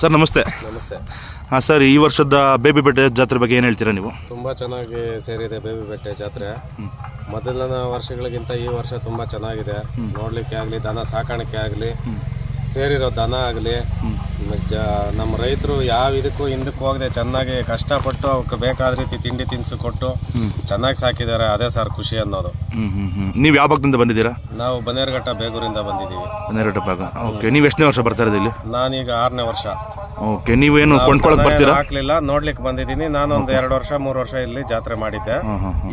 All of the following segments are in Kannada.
ಸರ್ ನಮಸ್ತೆ. ನಮಸ್ತೆ. ಹಾಂ ಸರ್ ಈ ವರ್ಷದ ಬೇಬಿ ಬೆಟ್ಟ ಜಾತ್ರೆ ಬಗ್ಗೆ ಏನು ಹೇಳ್ತೀರಾ ನೀವು? ತುಂಬ ಚೆನ್ನಾಗಿ ಸೇರಿದೆ ಬೇಬಿ ಬೆಟ್ಟೆ ಜಾತ್ರೆ. ಮೊದಲಿನ ವರ್ಷಗಳಿಗಿಂತ ಈ ವರ್ಷ ತುಂಬ ಚೆನ್ನಾಗಿದೆ. ನೋಡಲಿಕ್ಕೆ ಆಗಲಿ ದನ ಸಾಕಾಣಿಕೆ ಆಗಲಿ ಸೇರಿರೋ ದನ ಆಗಲಿ ನಮ್ಮ ರೈತರು ಯಾವ ಇದಕ್ಕೂ ಹಿಂದಕ್ಕೆ ಹೋಗದೆ ಚೆನ್ನಾಗಿ ಕಷ್ಟಪಟ್ಟು ಅವಕ್ಕೆ ಬೇಕಾದ ರೀತಿ ತಿಂಡಿ ತಿನಿಸು ಕೊಟ್ಟು ಚೆನ್ನಾಗಿ ಸಾಕಿದ್ದಾರೆ ಅದೇ ಸರ್ ಖುಷಿ ಅನ್ನೋದು. ನೀವು ಯಾವ ಭಾಗದಿಂದ ಬಂದಿದ್ದೀರಾ? ನಾವು ಬನ್ನೇರುಘಟ್ಟ ಬೇಗೂರಿಂದ ಬಂದಿದ್ದೀವಿ. ಬನ್ನೇರುಘಟ್ಟ ಭಾಗ. ಓಕೆ ನೀವು ಎಷ್ಟನೇ ವರ್ಷ ಬರ್ತಾ ಇರೋದು ಇಲ್ಲಿ? ನಾನೀಗ ಆರನೇ ವರ್ಷ. ಓಕೆ ನೀವೇನು ಕೊಂಡ್ಕೊಳಕ್ ಬರ್ತೀರಾ? ಹಾಕ್ಲಿಲ್ಲ ನೋಡ್ಲಿಕ್ಕೆ ಬಂದಿದ್ದೀನಿ. ನಾನೊಂದು ಎರಡು ವರ್ಷ ಮೂರು ವರ್ಷ ಇಲ್ಲಿ ಜಾತ್ರೆ ಮಾಡಿದ್ದೆ.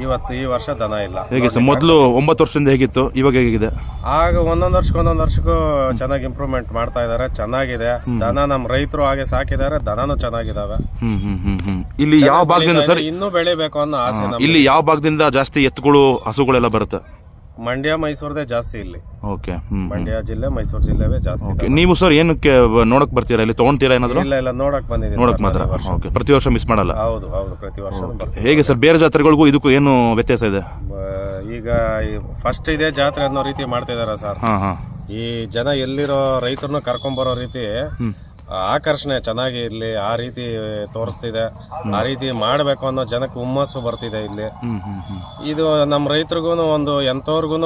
ಇವತ್ತು ಈ ವರ್ಷ ದನ ಇಲ್ಲ. ಹೇಗೆ ಸರ್ ಮೊದಲು ಒಂಬತ್ತು ವರ್ಷದಿಂದ ಹೇಗಿತ್ತು? ಇವಾಗ ಹೇಗಿದೆ? ಆಗ ಒಂದೊಂದು ವರ್ಷಕ್ಕೆ ಒಂದೊಂದು ವರ್ಷಕ್ಕೂ ಚೆನ್ನಾಗಿ ಇಂಪ್ರೂವ್ಮೆಂಟ್ ಮಾಡ್ತಾ ಇದ್ದಾರೆ ಚೆನ್ನಾಗಿದೆ. ದನ ನಮ್ಮ ರೈತರು ಹಾಗೆ ಸಾಕಿದಾರೆ ದನನೂ ಚೆನ್ನಾಗಿದಾವೆ. ಇಲ್ಲಿ ಯಾವ ಭಾಗದಿಂದ ಸರ್ ಇನ್ನೂ ಬೆಳಿಬೇಕು ಅನ್ನೋ ಆಸೆ ನಮ್ಗೆ. ಇಲ್ಲಿ ಯಾವ ಭಾಗದಿಂದ ಜಾಸ್ತಿ ಎತ್ತುಗಳು ಹಸುಗಳೆಲ್ಲ ಬರುತ್ತೆ? ಮಂಡ್ಯ ಮೈಸೂರದೇ ಜಾಸ್ತಿ ಇಲ್ಲಿ. ಓಕೆ ಮಂಡ್ಯ ಜಿಲ್ಲೆ ಮೈಸೂರು ಜಿಲ್ಲೆವೇ ಜಾಸ್ತಿ. ನೀವು ಸರ್ ಏನಕ್ಕೆ ನೋಡಕ್ ಬರ್ತೀರಾ? ಇಲ್ಲಿ ತಗೊಂತೀರಾ ಏನಾದ್ರು? ಇಲ್ಲ ಇಲ್ಲ ನೋಡಕ್ ಬಂದಿದ್ದೀನಿ ನೋಡಕ್ ಮಾತ್ರ. ಓಕೆ ಪ್ರತಿ ವರ್ಷ ಮಿಸ್ ಮಾಡಲ್ಲ? ಹೌದು ಹೌದು ಪ್ರತಿ ವರ್ಷ ಬರ್ತೀವಿ. ಹೇಗೆ ಸರ್ ಬೇರೆ ಜಾತ್ರೆಗಳಿಗೂ ಇದಕ್ಕೂ ಏನು ವ್ಯತ್ಯಾಸ ಇದೆ? ಬ- ಈಗ ಫಸ್ಟ್ ಇದೇ ಜಾತ್ರೆ ಅನ್ನೋ ರೀತಿ ಮಾಡ್ತಾ ಇದಾರೆ ಸರ್. ಹಾಂ ಹಾಂ. ಈ ಜನ ಎಲ್ಲಿರೋ ರೈತರನ್ನ ಕರ್ಕೊಂಬರೋ ರೀತಿ ಆಕರ್ಷಣೆ ಚೆನ್ನಾಗಿ ಇರ್ಲಿ ಆ ರೀತಿ ತೋರಿಸ್ತಿದೆ ಆ ರೀತಿ ಮಾಡಬೇಕು ಅನ್ನೋ ಜನಕ್ಕೆ ಹುಮ್ಮಸ್ಸು ಬರ್ತಿದೆ ಇಲ್ಲಿ. ಇದು ನಮ್ಮ ರೈತರಿಗೂ ಒಂದು ಎಂಥವ್ರಿಗೂ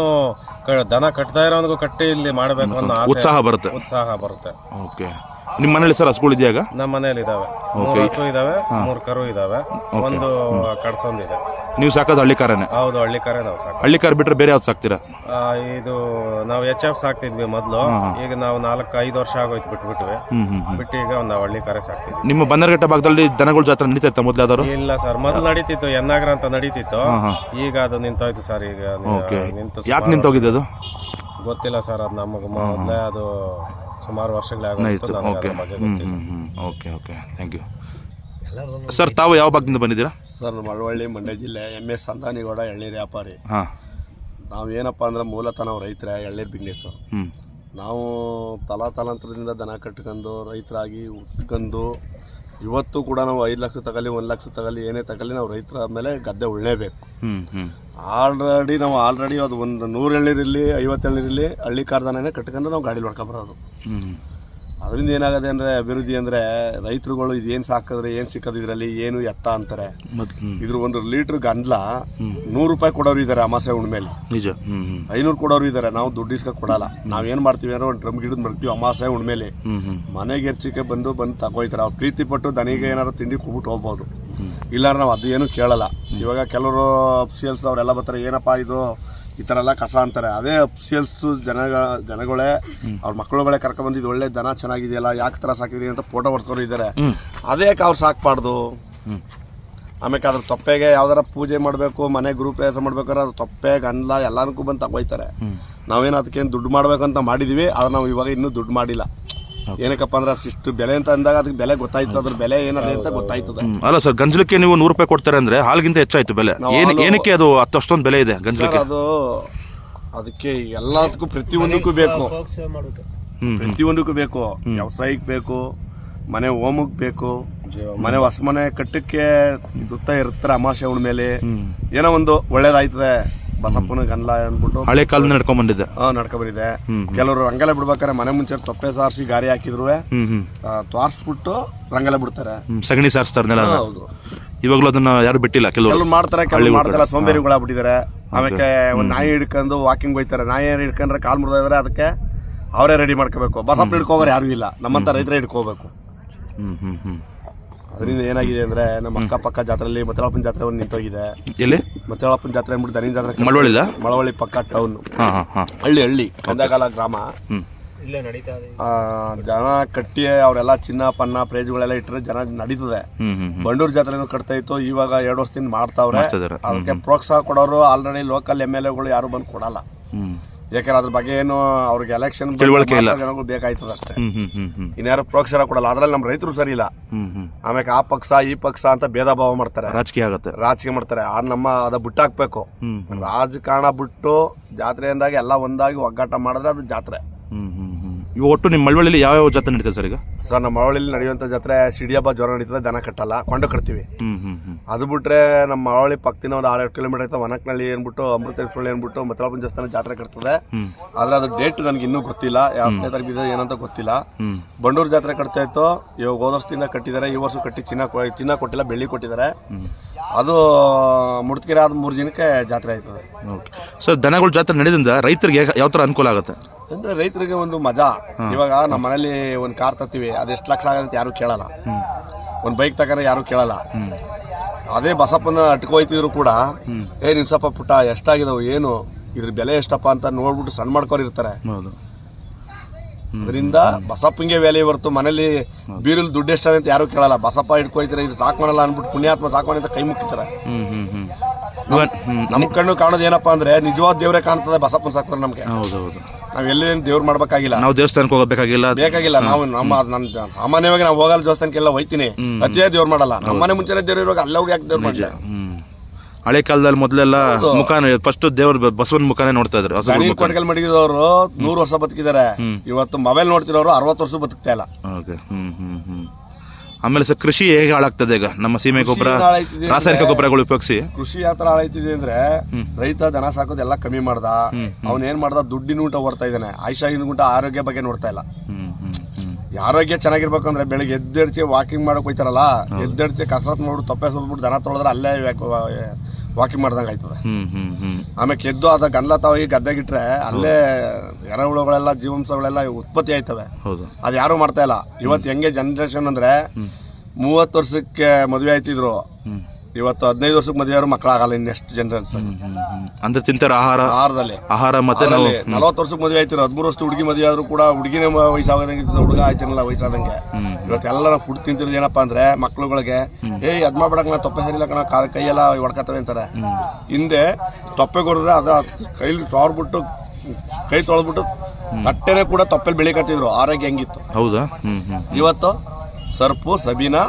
ದನ ಕಟ್ತಾ ಇರೋನ್ಗೂ ಕಟ್ಟಿ ಇಲ್ಲಿ ಮಾಡಬೇಕು ಅನ್ನೋ ಉತ್ಸಾಹ ಬರುತ್ತೆ. ಉತ್ಸಾಹ ಬರುತ್ತೆ. ಓಕೆ. ನಿಮ್ಮ ಮನೇಲಿ ಸರ್ ಹಸುಗಳು ಇದೆಯಾಗ ನಮ್ಮ ಮನೇಲಿ ಇದಾವೆ. ಮೂರು ಹಸು ಇದಾವೆ ಮೂರು ಕರು ಇದಾವೆ. ಒಂದು ಕಡ್ಸೊಂದಿದೆ. ನೀವು ಸಾಕೋದು ಹಳ್ಳಿ ಕಾರನೇ? ಹೌದು ಹಳ್ಳಿ ಕಾರೇ ನಾವು ಸಾಕು ಹಳ್ಳಿ ಕಾರ್ ಬಿಟ್ರೆ ಬೇರೆ ಯಾವ್ದು ಸಾಕ್ತೀರಾ? ಆ, ಇದು ನಾವು ಎಚ್ ಎಫ್ ಸಾಕ್ತಿದ್ವಿ ಮೊದಲು. ಈಗ ನಾವು ನಾಲ್ಕು ಐದು ವರ್ಷ ಆಗೋಯ್ತು ಬಿಟ್ಬಿಟ್ವಿ. ಹ್ಮ್ ಹ್ಮ್ ಹ್ಮ್. ಬಿಟ್ಟು ಈಗ ನಾವು ಹಳ್ಳಿ ಕಾರೇ ಸಾಕ್ತಿದ್ವಿ. ನಿಮ್ಮ ಬನ್ನರ್ಘಟ್ಟ ಭಾಗದಲ್ಲಿ ದನಗಳ ಜಾತ್ರೆ ನಡೀತಾ ಯಾವ್ದಾದ್ರು ಇಲ್ಲ ಸರ್ ಮೊದಲು ನಡೀತಿತ್ತು ಎನ್ನಾಗ್ರ ಅಂತ ನಡೀತಿತ್ತು. ಈಗ ಅದು ನಿಂತೋಯ್ತು ಸರ್ ಈಗ ನಿ- ನಿಂತು ಯಾಕೆ ನಿಂತೋಗಿದೆ ಅದು? ಗೊತ್ತಿಲ್ಲ ಸರ್ ಅದು ನಮಗೆ ಮೊದಲೇ ಅದು ಸುಮಾರು ವರ್ಷಗಳೇ ಆಗೋಯ್ತು okay. Okay okay. Thank you. Sir ತಾವು ಯಾವ ಭಾಗದಿಂದ ಬಂದಿದ್ದೀರಾ? ಸರ್ ಮಳವಳ್ಳಿ ಮಂಡ್ಯ ಜಿಲ್ಲೆ ಎಂ ಎಸ್. ಸಂದಾನಿಗೌಡ ಎಳ್ನೀರು ವ್ಯಾಪಾರಿ. ಹಾಂ. ನಾವು ಏನಪ್ಪ ಅಂದ್ರೆ ಮೂಲತಃ ನಾವು ರೈತರ ಎಳ್ನೀರು ಬಿಸ್ನೆಸ್. ನಾವು ತಲಾ ತಲಾಂತರದಿಂದ ದನ ಕಟ್ಕೊಂಡು ರೈತರಾಗಿ ಉಟ್ಕೊಂಡು ಇವತ್ತು ಕೂಡ ನಾವು ಐದು ಲಕ್ಷ ತಗಲಿ ಒಂದು ಲಕ್ಷ ತಗಲಿ ಏನೇ ತಗೊಳ್ಳಿ ನಾವು ರೈತರ ಆದಮೇಲೆ ಗದ್ದೆ ಉಳ್ಳೇಬೇಕು. ಆಲ್ರೆಡಿ ನಾವು ಆಲ್ರೆಡಿ ಅದು ಒಂದು ನೂರು ಎಳ್ನೀರಿರಲಿ ಐವತ್ತು ಎಳ್ನೀರಿರಲಿ ಹಳ್ಳಿ ಕಾರ್ದಾನೇ ಕಟ್ಕೊಂಡು ನಾವು ಗಾಡಿ ಹೊಡ್ಕೊಂಬರೋದು ಅದರಿಂದ ಏನಾಗದೆ ಅಂದ್ರೆ ಅಭಿವೃದ್ಧಿ ಅಂದರೆ ರೈತರುಗಳು ಇದೇನು ಸಾಕಿದ್ರೆ ಏನು ಸಿಕ್ಕೋದು ಇದರಲ್ಲಿ ಏನು ಎತ್ತ ಅಂತಾರೆ. ಇದ್ರ ಒಂದು ಲೀಟ್ರ್ ಗಂಡ್ಲ ನೂರು ರೂಪಾಯಿ ಕೊಡೋರು ಇದ್ದಾರೆ ಅಮಾಸೆ ಉಣ್ಮೇಲೆ ನಿಜ ಐನೂರು ಕೊಡೋರು ಇದ್ದಾರೆ ನಾವು ದುಡ್ಡು ಇಸ್ಕ ಕೊಡಲ್ಲ. ನಾವೇನು ಮಾಡ್ತೀವಿ ಅಂದ್ರೆ ಒಂದು ಡ್ರಮ್ ಗಿಡದ್ ಮರ್ತೀವಿ ಅಮಾಸೆ ಉಣ್ಮೇಲೆ ಮೇಲೆ ಮನೆಗೆ ಎರ್ಚಿಕೆ ಬಂದು ಬಂದು ತಗೋಯ್ತಾರೆ. ಅವ್ರು ಪ್ರೀತಿ ಪಟ್ಟು ದನಿಗೆ ಏನಾರು ತಿಂಡಿ ಕೊಬಿಟ್ಟು ಹೋಗ್ಬೋದು. ಇಲ್ಲಾಂದ್ರೆ ನಾವು ಅದು ಏನು ಕೇಳಲ್ಲ. ಇವಾಗ ಕೆಲವರು ಅಫ್ಸಿಯಲ್ಸ್ ಅವರೆಲ್ಲ ಬರ್ತಾರೆ ಏನಪ್ಪಾ ಇದು? ಈ ಥರ ಎಲ್ಲ ಕಸ ಅಂತಾರೆ. ಅದೇ ಸೇಲ್ಸ್ ಜನ ಜನಗಳೇ ಅವ್ರ ಮಕ್ಕಳುಗಳೇ ಕರ್ಕೊಂಡ್ಬಂದಿದ್ದು ಒಳ್ಳೆ ದನ ಚೆನ್ನಾಗಿದೆಯಲ್ಲ ಯಾಕೆ ಥರ ಸಾಕಿದ್ರಿ? ಅಂತ ಫೋಟೋ ಹೊಡ್ಸ್ಕೊಂಡು ಇದ್ದಾರೆ ಅದೇ ಅವ್ರು ಸಾಕ್ಬಾರ್ದು? ಆಮೇಲೆ ಅದ್ರ ತೊಪ್ಪೆಗೆ ಯಾವ್ದಾರ ಪೂಜೆ ಮಾಡಬೇಕು ಮನೆ ಗೃಹ ಪ್ರವೇಶ ಮಾಡ್ಬೇಕಾದ್ರೆ ಅದು ತೊಪ್ಪೆ ಗಂಡ್ಲ ಎಲ್ಲಾನಕ್ಕೂ ಬಂದು ತಗೋಯ್ತಾರೆ. ನಾವೇನು ಅದಕ್ಕೇನು ದುಡ್ಡು ಮಾಡ್ಬೇಕಂತ ಅಂತ ಮಾಡಿದೀವಿ ಆದ್ರೆ ನಾವು ಇವಾಗ ಇನ್ನೂ ದುಡ್ಡು ಮಾಡಿಲ್ಲ. ಏನಕ್ಕಪ್ಪ ಅಂದ್ರೆ ಇಷ್ಟು ಬೆಲೆ ಅಂತ ಅಂದಾಗ ಅದಕ್ಕೆ ಬೆಲೆ ಗೊತ್ತಾಯ್ತು ಅದ್ರ ಬೆಲೆ ಏನದೆ ಅಂತ ಗೊತ್ತಾಯ್ತದ. ಅಲ್ಲ ಸರ್ ಗಂಜಲಕ್ಕೆ ನೀವು ನೂರು ರೂಪಾಯಿ ಕೊಡ್ತಾರೆ ಅಂದ್ರೆ ಹಾಲ್ಗಿಂತ ಹೆಚ್ಚಾಯ್ತು ಬೆಲೆ. ಏನು ಏನಕ್ಕೆ ಅದು ಹತ್ತು ಅಷ್ಟೊಂದು ಬೆಲೆ ಇದೆ ಗಂಜಲಕ್ಕೆ? ಅದು ಅದಕ್ಕೆ ಎಲ್ಲದಕ್ಕೂ ಪ್ರತಿಯೊಂದಕ್ಕೂ ಬೇಕು. ಪ್ರತಿ ಪ್ರತಿಯೊಂದಕ್ಕೂ ಬೇಕು. ವ್ಯವಸಾಯಕ್ಕೆ ಬೇಕು ಮನೆ ಓಮಕ್ಕೆ ಬೇಕು ಮನೆ ಹೊಸ ಮನೆ ಕಟ್ಟಕ್ಕೆ ಸುತ್ತ ಇರ್ತಾರೆ ಅಮಾಸೆ ಮೇಲೆ ಏನೋ ಒಂದು ಒಳ್ಳೇದಾಯ್ತದೆ. ಬಸಪ್ಪನ ಗನ್ಲ ಅನ್ಬಿಟ್ಟು ಹಳೆ ಕಾಲ ನಡ್ಕೊಂಡ್ ಬಂದಿದ್ದೆ. ನಡ್ಕೊ ಬಂದಿದೆ ಕೆಲವರು ರಂಗಲೆ ಬಿಡ್ಬೇಕಾರೆ ಮನೆ ಮುಂಚೆ ತೊಪ್ಪೆ ಸಾರಿಸಿ ಗಾರಿ ಹಾಕಿದ್ರು. ಹ್ಮ್ ಹ್ಮ್. ತ್ವಾರ್ಸ್ಬಿಟ್ಟು ರಂಗಲೆ ಬಿಡ್ತಾರೆ. ಹ್ಮ್, ಸಗಣಿ ಸಾರಿಸ್ತಾರನೆಲ್ಲ ಹೌದು. ಇವಾಗಲೂ ಅದನ್ನ ಯಾರು ಬಿಟ್ಟಿಲ್ಲ ಕೆಲವರು. ಕೆಲವ್ರು ಮಾಡ್ತಾರೆ ಕೆಲವ್ರು ಮಾಡ್ತಾರ ಸೋಂಬೇರಿಗಳಾಗ್ಬಿಟ್ಟಿದ್ದಾರೆ ಆಮೇಲೆ ಒಂದ್ ನಾಯಿ ಹಿಡ್ಕೊಂಡು ವಾಕಿಂಗ್ ಹೋಯ್ತಾರೆ. ನಾಯಿ ಹಿಡ್ಕೊಂಡ್ರೆ ಕಾಲ್ ಮುರಿದ್ರೆ ಅದಕ್ಕೆ ಅವರೇ ರೆಡಿ ಮಾಡ್ಕೋಬೇಕು. ಬಸಪ್ಪ ಹಿಡ್ಕೋಗೋರು ಯಾರು ಇಲ್ಲ. ನಮ್ಮಂತ ರೈತರ ಹಿಡ್ಕೋಬೇಕು. ಹ್ಮ್ ಹ್ಮ್ ಹ್ಮ್. ಅದರಿಂದ ಏನಾಗಿದೆ ಅಂದ್ರೆ ನಮ್ಮ ಅಕ್ಕಪಕ್ಕ ಜಾತ್ರೆಯಲ್ಲಿ ಮತ್ತಳಪ್ಪನ ಜಾತ್ರೆ ಒಂದು ನಿಂತೋಗಿದೆ. ಎಲ್ಲಿ? ಮತ್ತಳಪ್ಪನ ಜಾತ್ರೆ ಅಂದ್ಬಿಟ್ಟು ದನಿನ ಜಾತ್ರೆ ಮಳವಳ್ಳಿ ಮಳವಳ್ಳಿ ಪಕ್ಕ ಟೌನ್ ಹಾ ಹಾ ಹಾ. ಹಳ್ಳಿ ಹಳ್ಳಿ ಕಂದಗಾಲ ಗ್ರಾಮ. ಆ, ಜನ ಕಟ್ಟಿ ಅವರೆಲ್ಲ ಚಿನ್ನ ಪನ್ನ ಪ್ರೇಜ್ಗಳೆಲ್ಲ ಇಟ್ಟರೆ ಜನ ನಡೀತದೆ. ಬಂಡೂರ್ ಹ್ಮ್ ಹ್ಮ್. ಬಂಡೂರು ಜಾತ್ರೆನೂ ಕಟ್ತಾ ಇತ್ತು ಇವಾಗ ಎರಡು ವರ್ಷದಿಂದ ಮಾಡ್ತಾವ್ರೆ. ಮಾಡ್ತಿದಾರೆ. ಅದಕ್ಕೆ ಪ್ರೋತ್ಸಾಹ ಕೊಡೋರು ಆಲ್ರೆಡಿ ಲೋಕಲ್ ಎಂ ಎಲ್ ಎಗಳು ಯಾರು ಬಂದು ಕೊಡಲ್ಲ. ಹ್ಮ್. ಯಾಕಂದ್ರೆ ಅದ್ರ ಬಗ್ಗೆ ಏನು ಅವ್ರಿಗೆ ಎಲೆಕ್ಷನ್ ತಿಳುವಳಿಕೆ ಇಲ್ಲ. ಜನಗಳು ಬೇಕಾಯ್ತದ ಅಷ್ಟೇ. ಹ್ಮ್ ಹ್ಮ್ ಹ್ಮ್ ಹ್ಮ್. ಇನ್ಯಾರು ಪ್ರೋಕ್ಷರ ಕೊಡಲ್ಲ. ಅದ್ರಲ್ಲಿ ನಮ್ಮ ರೈತರು ಸರಿ ಇಲ್ಲ. ಹ್ಮ್ ಹ್ಮ್. ಆಮೇಲೆ ಆ ಪಕ್ಷ ಈ ಪಕ್ಷ ಅಂತ ಭೇದ ಭಾವ ಮಾಡ್ತಾರೆ. ರಾಜಕೀಯ ಆಗತ್ತೆ. ರಾಜಕೀಯ ಮಾಡ್ತಾರೆ. ಆ ನಮ್ಮ ಅದ ಬಿಟ್ಟಾಕ್ಬೇಕು. ಹ್ಮ್. ರಾಜಕಾರಣ ಬಿಟ್ಟು ಜಾತ್ರೆಯಿಂದಾಗಿ ಎಲ್ಲ ಒಂದಾಗಿ ಒಗ್ಗಾಟ ಮಾಡಿದ್ರೆ ಅದು ಜಾತ್ರೆ. ಹ್ಮ್ ಹ್ಮ್. ಇವಾಗ ಒಟ್ಟು ನಿಮ್ಮ ಮಳವಳ್ಳಿಲಿ ಯಾವ ಜಾತ್ರೆ ನಡೀತದೆ ಸರ್ ಈಗ? ಸರ್ ನಮ್ಮ ಮಳವಳ್ಳಿ ನಡೆಯುವಂತ ಜಾತ್ರೆ ಸಿಡಿ ಹಬ್ಬ ಜ್ವರ ನಡೀತದೆ ದನ ಕಟ್ಟಲ್ಲ ಕೊಂಡು ಕಟ್ತೀವಿ. ಹ್ಮ್ ಹ್ಮ್ ಹ್ಮ್. ಅದು ಬಿಟ್ರೆ ನಮ್ಮ ಮಳವಳ್ಳಿ ಪಕ್ಕದಿನ ಒಂದು ಆರು ಕಿಲೋಮೀಟರ್ ಐತೆ ವನಕನಳ್ಳಿ ಏನ್ಬಿಟ್ಟು ಅಮೃತ ಏನ್ಬಿಟ್ಟು ಮತ್ತೆ ದೇವಸ್ಥಾನ ಜಾತ್ರೆ ಕಟ್ತದೆ. ಆದ್ರೆ ಅದು ಡೇಟ್ ನನಗೆ ಇನ್ನೂ ಗೊತ್ತಿಲ್ಲ ಯಾವ ತಾರೀಕು ಇದೆ ಏನಂತ ಗೊತ್ತಿಲ್ಲ. ಬಂಡೂರು ಜಾತ್ರೆ ಕಟ್ತಾ ಇತ್ತು ಇವಾಗ ಹೋದ ವರ್ಷದಿಂದ ಕಟ್ಟಿದ್ದಾರೆ ಈ ವರ್ಷ ಕಟ್ಟಿ ಚಿನ್ನ ಕೊ- ಚಿನ್ನ ಕೊಟ್ಟಿಲ್ಲ ಬೆಳ್ಳಿ ಕೊಟ್ಟಿದ್ದಾರೆ. ಅದು ಮುಡ್ತಿಕೆರೆ ಆದ ಮೂರು ಜನಕ್ಕೆ ಜಾತ್ರೆ ಆಯ್ತದೆ. ಓಕೆ ಸರ್ ದನಗಳ ಜಾತ್ರೆ ನಡೆದಿಂದ ರೈತರಿಗೆ ಯಾವ ತರ ಅನುಕೂಲ ಆಗುತ್ತೆ? ಅಂದ್ರೆ ರೈತರಿಗೆ ಒಂದು ಮಜಾ. ಇವಾಗ ನಮ್ಮ ಮನೇಲಿ ಒಂದು ಕಾರ್ ತರ್ತೀವಿ ಅದು ಎಷ್ಟು ಲಕ್ಷ ಆಗತ್ತೆ ಅಂತ ಯಾರು ಕೇಳಲ್ಲ. ಒಂದು ಬೈಕ್ ತಗೊಂಡ್ರೆ ಯಾರು ಕೇಳಲ್ಲ. ಅದೇ ಬಸಪ್ಪನ ಅಟ್ಕೋಯ್ತಿದ್ರು ಕೂಡ ಏ ನಿನ್ಸಪ್ಪ ಪುಟ್ಟ ಎಷ್ಟಾಗಿದಾವು ಏನು? ಇದ್ರ ಬೆಲೆ ಎಷ್ಟಪ್ಪ? ಅಂತ ನೋಡ್ಬಿಟ್ಟು ಸಣ್ಣ ಮಾಡ್ಕೊಂಡಿರ್ತಾರೆ ಹೌದು. ಅದರಿಂದ ಬಸಪ್ಪಂಗೆ ವ್ಯಾಲಿ ಬರ್ತು ಮನೇಲಿ ಬೀರಲ್ಲಿ ದುಡ್ಡು ಎಷ್ಟಾದ ಅಂತ ಯಾರು ಕೇಳಲ್ಲ. ಬಸಪ್ಪ ಇಟ್ಕೊಯ್ತಾರೆ ಇದು ಸಾಕ್ಮನಲ್ಲ ಅಂದ್ಬಿಟ್ಟು ಪುಣ್ಯಾತ್ಮ ಸಾಕ್ಮನೆ ಅಂತ ಕೈ ಮುಕ್ಕಿತಾರೆ ಹ್ಮ್ ಹ್ಮ್ ಹ್ಮ್. ನಮ್ ಕಣ್ಣು ಕಾಣೋದು ಏನಪ್ಪಾ ಅಂದ್ರೆ ನಿಜವಾದ ದೇವ್ರೆ ಕಾಣ್ತದೆ ಬಸಪ್ಪನ ಸಾಕ್ತಾರೆ ನಮ್ಗೆ. ಹೌದು ಹೌದು ನಾವ್ ಎಲ್ಲೇನ್ ದೇವ್ರು ಮಾಡ್ಬೇಕಾಗಿಲ್ಲ. ನಾವು ದೇವಸ್ಥಾನಕ್ಕೆ ಹೋಗಬೇಕಾಗಿಲ್ಲ. ಬೇಕಾಗಿಲ್ಲ ನಾವು ನಮ್ಮ ನನ್ನ ಸಾಮಾನ್ಯವಾಗಿ ನಾವು ಹೋಗಲ್ಲ ದೇವಸ್ಥಾನಕ್ಕೆಲ್ಲ ಹೋಯ್ತೀನಿ. ಅತಿಯೇ ದೇವ್ರ ಮಾಡಲ್ಲ. ನಮ್ಮನೆ ಮುಂಚೆನೆ ದೇವ್ರು ಇರುವಾಗ ಅಲ್ಲೇ ಹೋಗಿ ಯಾಕೆ ದೇವ್ರು ಮಾಡಿಲ್ಲ ಹಳೆ ಕಾಲದಲ್ಲಿ ಮೊದಲೆಲ್ಲ ಮುಖಾನ ಫಸ್ಟ್ ದೇವ್ರ ಬಸವನ ಮುಖಾನೇ ನೋಡ್ತಾ ಇದ್ರು ಮುಖ ಮಡಗಿದವರು ನೂರು ವರ್ಷ ಬದುಕಿದ್ದಾರೆ. ಇವತ್ತು ಮೊಬೈಲ್ ನೋಡ್ತಿರೋರು ಅರವತ್ತು ವರ್ಷ ಬದುಕ್ತಾ ಇಲ್ಲ. Okay hmm hmm hmm. ಆಮೇಲೆ ಸರ್ ಕೃಷಿ ಹೇಗೆ ಹಾಳಾಗ್ತದೆ ಈಗ? ನಮ್ಮ ಸೀಮೆ ಗೊಬ್ಬರ ರಾಸಾಯನಿಕ ಗೊಬ್ಬರಗಳು ಉಪಯೋಗಿಸಿ. ಕೃಷಿ ಯಾತ್ರ ತರ ಹಾಳಾಯ್ತಿದೆ ಅಂದ್ರೆ ರೈತ ದನ ಸಾಕೋದೆಲ್ಲ ಕಮ್ಮಿ ಮಾಡ್ದ. ಅವ್ನ ಏನ್ ಮಾಡ್ದ? ದುಡ್ಡಿನ ಊಟ ಓಡ್ತಾ ಇದ್ದಾನೆ. ಆಯುಷಾಗಿನ ಊಟ ಆರೋಗ್ಯ ಬಗ್ಗೆ ನೋಡ್ತಾ ಇಲ್ಲ. ಹ್ಮ್ ಹ್ಮ್ ಹ್ಮ್. ಈ ಆರೋಗ್ಯ ಚೆನ್ನಾಗಿರ್ಬೇಕಂದ್ರೆ ಬೆಳಿಗ್ಗೆ ಎದ್ದೆಡ್ಚಿ ವಾಕಿಂಗ್ ಮಾಡಕ್ ಹೋಯ್ತಾರಲ್ಲ ಎದ್ದೆಡ್ಚಿ ಕಸರತ್ ಮಾಡ್ಬಿಟ್ಟು ತಪ್ಪೆ ಸುಲ್ಬಿಟ್ಟು ದನ ತೊಳೆದ್ರೆ ಅಲ್ಲೇ ವಾಕಿಂಗ್ ಮಾಡ್ದಂಗೆ ಆಯ್ತದೆ. ಹ್ಮ್ ಹ್ಮ್ ಹ್ಮ್. ಆಮೇಲೆ ಎದ್ದು ಅದ ಗನ್ಲ ತಾವಿ ಗದ್ದೆಗಿಟ್ರೆ ಅಲ್ಲೇ ಎರೆಹುಳುಗಳೆಲ್ಲ ಜೀವಂಶಗಳೆಲ್ಲ ಉತ್ಪತ್ತಿ ಆಯ್ತವೆ. ಹೌದು. ಅದು ಯಾರು ಮಾಡ್ತಾ ಇಲ್ಲ. ಇವತ್ತು ಹೆಂಗೆ ಜನರೇಷನ್ ಅಂದ್ರೆ ಮೂವತ್ತು ವರ್ಷಕ್ಕೆ ಮದುವೆ ಆಯ್ತಿದ್ರು. ಇವತ್ತು ಹದಿನೈದು ವರ್ಷಕ್ಕೆ ಮದುವೆ ಆದ್ರೂ ಮಕ್ಕಳಾಗಲ್ಲ ಇನ್ನೆಷ್ಟು ಜನರ ಅಂದ್ರೆ ತಿಂತಾರೆ ಆಹಾರ? ಆಹಾರದಲ್ಲಿ. ಆಹಾರ ಮತ್ತೆ ನಾವು ನಲವತ್ತು ವರ್ಷಕ್ಕೆ ಮದುವೆ ಆಯ್ತಿರೋ ಹದಿಮೂರು ವರ್ಷದ ಹುಡುಗಿ ಮದುವೆ ಆದ್ರೂ ಕೂಡ ಹುಡುಗಿನೇ ವಯಸ್ಸಾಗದಂಗೆ ಹುಡುಗ ಆಯ್ತಿರಲ್ಲ ವಯಸ್ಸಾದಂಗೆ. ಇವತ್ತೆಲ್ಲ ನಾವು ಫುಡ್ ತಿಂತಿರೋದು ಏನಪ್ಪಾ ಅಂದ್ರೆ ಮಕ್ಳುಗಳಿಗೆ ಏಯ್ ಅದ್ ಮಾಡ್ಬೇಡಕ್ ನಾ ತೊಪ್ಪೆ ಸರಿಲ್ಲ ಕಣ ಕಾಲ್ ಕೈಯೆಲ್ಲ ಹೊಡ್ಕತ್ತವೆ ಅಂತಾರೆ. ಹಿಂದೆ ತೊಪ್ಪೆ ಕೊಡಿದ್ರೆ ಅದ ಕೈಲಿ ತೋರ್ಬಿಟ್ಟು ಕೈ ತೊಳೆದ್ಬಿಟ್ಟು ತಟ್ಟೆನೆ ಕೂಡ ತೊಪ್ಪೆಲಿ ಬೆಳಿಕತ್ತಿದ್ರು. ಆರೋಗ್ಯ ಹೆಂಗಿತ್ತು. ಹೌದಾ? ಹ್ಮ್ ಹ್ಮ್ ಇವತ್ತು ಸರ್ಪು ಸಬೀನಾ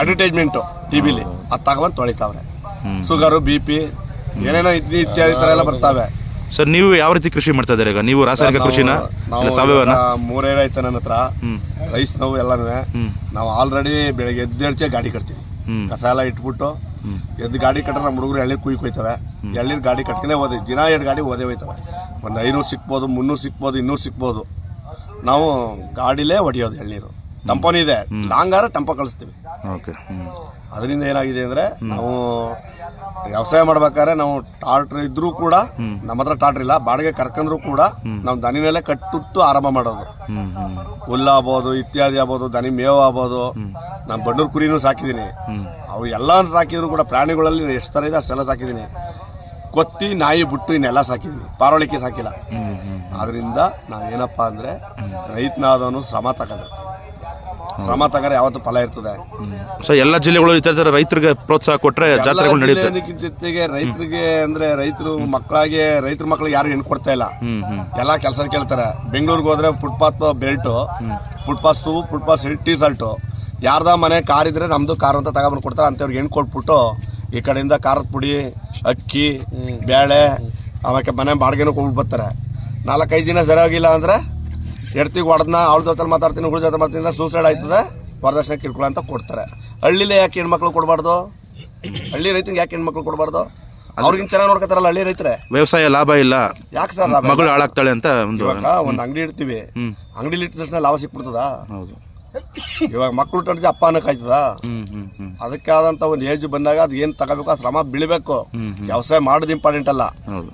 ಅಡ್ವರ್ಟೈಸ್ಮೆಂಟ್ ಟಿವಿಲಿ. ಅದ್ ತಗೊಂಡ್ ತೊಳಿತಾವ್ರೆ. ಸುಗರು ಶುಗರು ಬಿ ಪಿ ಏನೇನೋ ಇದ್- ಇತ್ಯಾದಿ ತರ ಎಲ್ಲ ಬರ್ತಾವೆ. ಸರ್ ನೀವು ಯಾವ ರೀತಿ ಕೃಷಿ ಮಾಡ್ತಾ ಇದ್ದಾರೆ ಈಗ? ನೀವು ರಾಸಾಯನಿಕ ಕೃಷಿನ ಇಲ್ಲ ಸಾವಯವನ ಮೂರೇ ಐತೆ ನನ್ನ ಹತ್ರ. ರೈಸ್ ನಾವು ಎಲ್ಲನೂ. ನಾವು ಆಲ್ರೆಡಿ ಬೆಳಗ್ಗೆ ಎದ್ದೇಳ್ಚೆ ಗಾಡಿ ಕಟ್ತೀವಿ. ಕಸ ಎಲ್ಲ ಇಟ್ಬಿಟ್ಟು ಎದ್ದು ಗಾಡಿ ಕಟ್ಟರೆ ನಮ್ಮ ಹುಡುಗರು ಎಳ್ನೀರು ಕುಯ್ಕ್ ಹೋಯ್ತವೆ ಎಳ್ನೀರು ಗಾಡಿ ಕಟ್ಕೊಂಡೇ ಹೋದೆ ದಿನ ಎರಡು ಗಾಡಿ ಓದೇ ಹೋಯ್ತವೆ. ಒಂದು ಐನೂರು ಸಿಕ್ಬೋದು ಮುನ್ನೂರು ಸಿಕ್ಬೋದು ಇನ್ನೂರು ಸಿಕ್ಬೋದು. ನಾವು ಗಾಡಿಲೇ ಹೊಡಿಯೋದು ಎಳ್ನೀರು. ಟಂಪೋನ್ ಇದೆ. ಲಾಂಗಾರ ಟಂಪೋ ಕಳಿಸ್ತೀವಿ. ಓಕೆ. ಅದರಿಂದ ಏನಾಗಿದೆ ಅಂದ್ರೆ ನಾವು ವ್ಯವಸಾಯ ಮಾಡ್ಬೇಕಾದ್ರೆ ನಾವು ಟಾಟ್ರ್ ಇದ್ರೂ ಕೂಡ ನಮ್ಮ ಹತ್ರ ಟಾಟ್ರ್ ಇಲ್ಲ ಬಾಡಿಗೆ ಕರ್ಕಂದ್ರು ಕೂಡ ನಾವು ದನಿನಲ್ಲೇ ಕಟ್ಟುಟ್ಟು ಆರಂಭ ಮಾಡೋದು. ಹುಲ್ಲು ಆಗ್ಬೋದು ಇತ್ಯಾದಿ ಆಗ್ಬೋದು ದನಿ ಮೇವು ಆಗ್ಬೋದು. ನಾನು ಬಂಡೂರು ಕುರಿನೂ ಸಾಕಿದ್ದೀನಿ. ಅವು ಎಲ್ಲ ಸಾಕಿದ್ರು ಕೂಡ ಪ್ರಾಣಿಗಳಲ್ಲಿ ಎಷ್ಟು ಥರ ಇದೆ ಅಷ್ಟೆಲ್ಲ ಸಾಕಿದ್ದೀನಿ. ಕೊತ್ತಿ ನಾಯಿ ಬಿಟ್ಟು ಇನ್ನೆಲ್ಲ ಸಾಕಿದ್ದೀನಿ. ಪಾರೋಳಿಕೆ ಸಾಕಿಲ್ಲ. ಆದ್ರಿಂದ ನಾವೇನಪ್ಪ ಅಂದ್ರೆ ರೈತನಾದವನು ಶ್ರಮ ತಗೋಬೇಕು. ಶ್ರಮ ತಗರೆ ಯಾವತ್ತು ಫಲ ಇರ್ತದೆ. ಸೊ ಎಲ್ಲ ಜಿಲ್ಲೆಗಳು ಈ ಥರ ರೈತರಿಗೆ ಪ್ರೋತ್ಸಾಹ ಕೊಟ್ಟರೆ ಜಾತ್ರೆಗಳು ನಡೆಯುತ್ತೆ. ರೈತರಿಗೆ ಅಂದ್ರೆ ರೈತರು ಮಕ್ಕಳಾಗಿ ರೈತರ ಮಕ್ಕಳಿಗೆ ಯಾರು ಹೆಣ್ಣು ಕೊಡ್ತಾ ಇಲ್ಲ. ಎಲ್ಲ ಕೆಲಸ ಕೇಳ್ತಾರೆ. ಬೆಂಗಳೂರಿಗೆ ಹೋದ್ರೆ footpath belt footpath shoe footpath T shirt ಯಾರ್ದ ಮನೆ ಕಾರ್ ಇದ್ರೆ ನಮ್ದು ಕಾರ್ ಅಂತ ತಗೊಂಡ್ಬಂದು ಕೊಡ್ತಾರೆ. ಅಂತವ್ರಿಗೆ ಹೆಣ್ಣು ಕೊಟ್ಬಿಟ್ಟು ಈ ಕಡೆಯಿಂದ ಖಾರದ ಪುಡಿ ಅಕ್ಕಿ ಬೇಳೆ ಆಮೇಲೆ ಮನೆ ಬಾಡಿಗೆನೂ ಕೊಟ್ಬಿಟ್ಟು ಬರ್ತಾರೆ. ನಾಲ್ಕೈದು ದಿನ ಸರಿಯಾಗಿಲ್ಲ ಅಂದ್ರೆ ಎಡ್ತಿಗೆ ಹೊಡೆದ್ನ ಅವಳ ಜೊತೆ ಮಾತಾಡ್ತೀನಿ ಹುಳ ಜೊತೆ ಮಾತಾಡ್ತೀನಿ ಸೂಸೈಡ್ ಆಯ್ತದೆ. ವರದಕ್ಷಿಣೆ ಕಿರುಕುಳ ಅಂತ ಕೊಡ್ತಾರೆ. ಹಳ್ಳಿಲೇ ಯಾಕೆ ಹೆಣ್ಮಕ್ಳು ಕೊಡಬಾರ್ದು? ಹಳ್ಳಿ ರೈತಂಗೆ ಯಾಕೆ ಹೆಣ್ಮಕ್ಳು ಕೊಡಬಾರ್ದು? ಅವ್ರಿಗಿಂತ ಚೆನ್ನಾಗಿ ನೋಡ್ಕೊತಾರಲ್ಲ ಹಳ್ಳಿ ರೈತರೆ? ವ್ಯವಸಾಯ ಲಾಭ ಇಲ್ಲ. ಯಾಕೆ ಸರ್ ಮಗಳು ಹಾಳಾಗ್ತಾಳೆ ಅಂತ ಒಂದು ಇವಾಗ ಒಂದು ಅಂಗಡಿ ಇಡ್ತೀವಿ. ಅಂಗಡಿ ಅಂಗಡಿಲಿ ಇಟ್ಟ ತಕ್ಷಣ ಲಾಭ ಸಿಕ್ಬಿಡ್ತದ? ಹೌದು. ಇವಾಗ ಮಕ್ಕಳು ಟಡ್ಜಿ ಅಪ್ಪ ಅನ್ನಕ್ಕಾಯ್ತದ ಅದಕ್ಕೆ ಆದಂತ ಒಂದು ಏಜ್ ಬಂದಾಗ ಅದ್ ಏನ್ ತಗೋಬೇಕು ಆ ಶ್ರಮ ಬೀಳ್ಬೇಕು. ವ್ಯವಸಾಯ ಮಾಡೋದು ಇಂಪಾರ್ಟೆಂಟ್ ಅಲ್ಲ.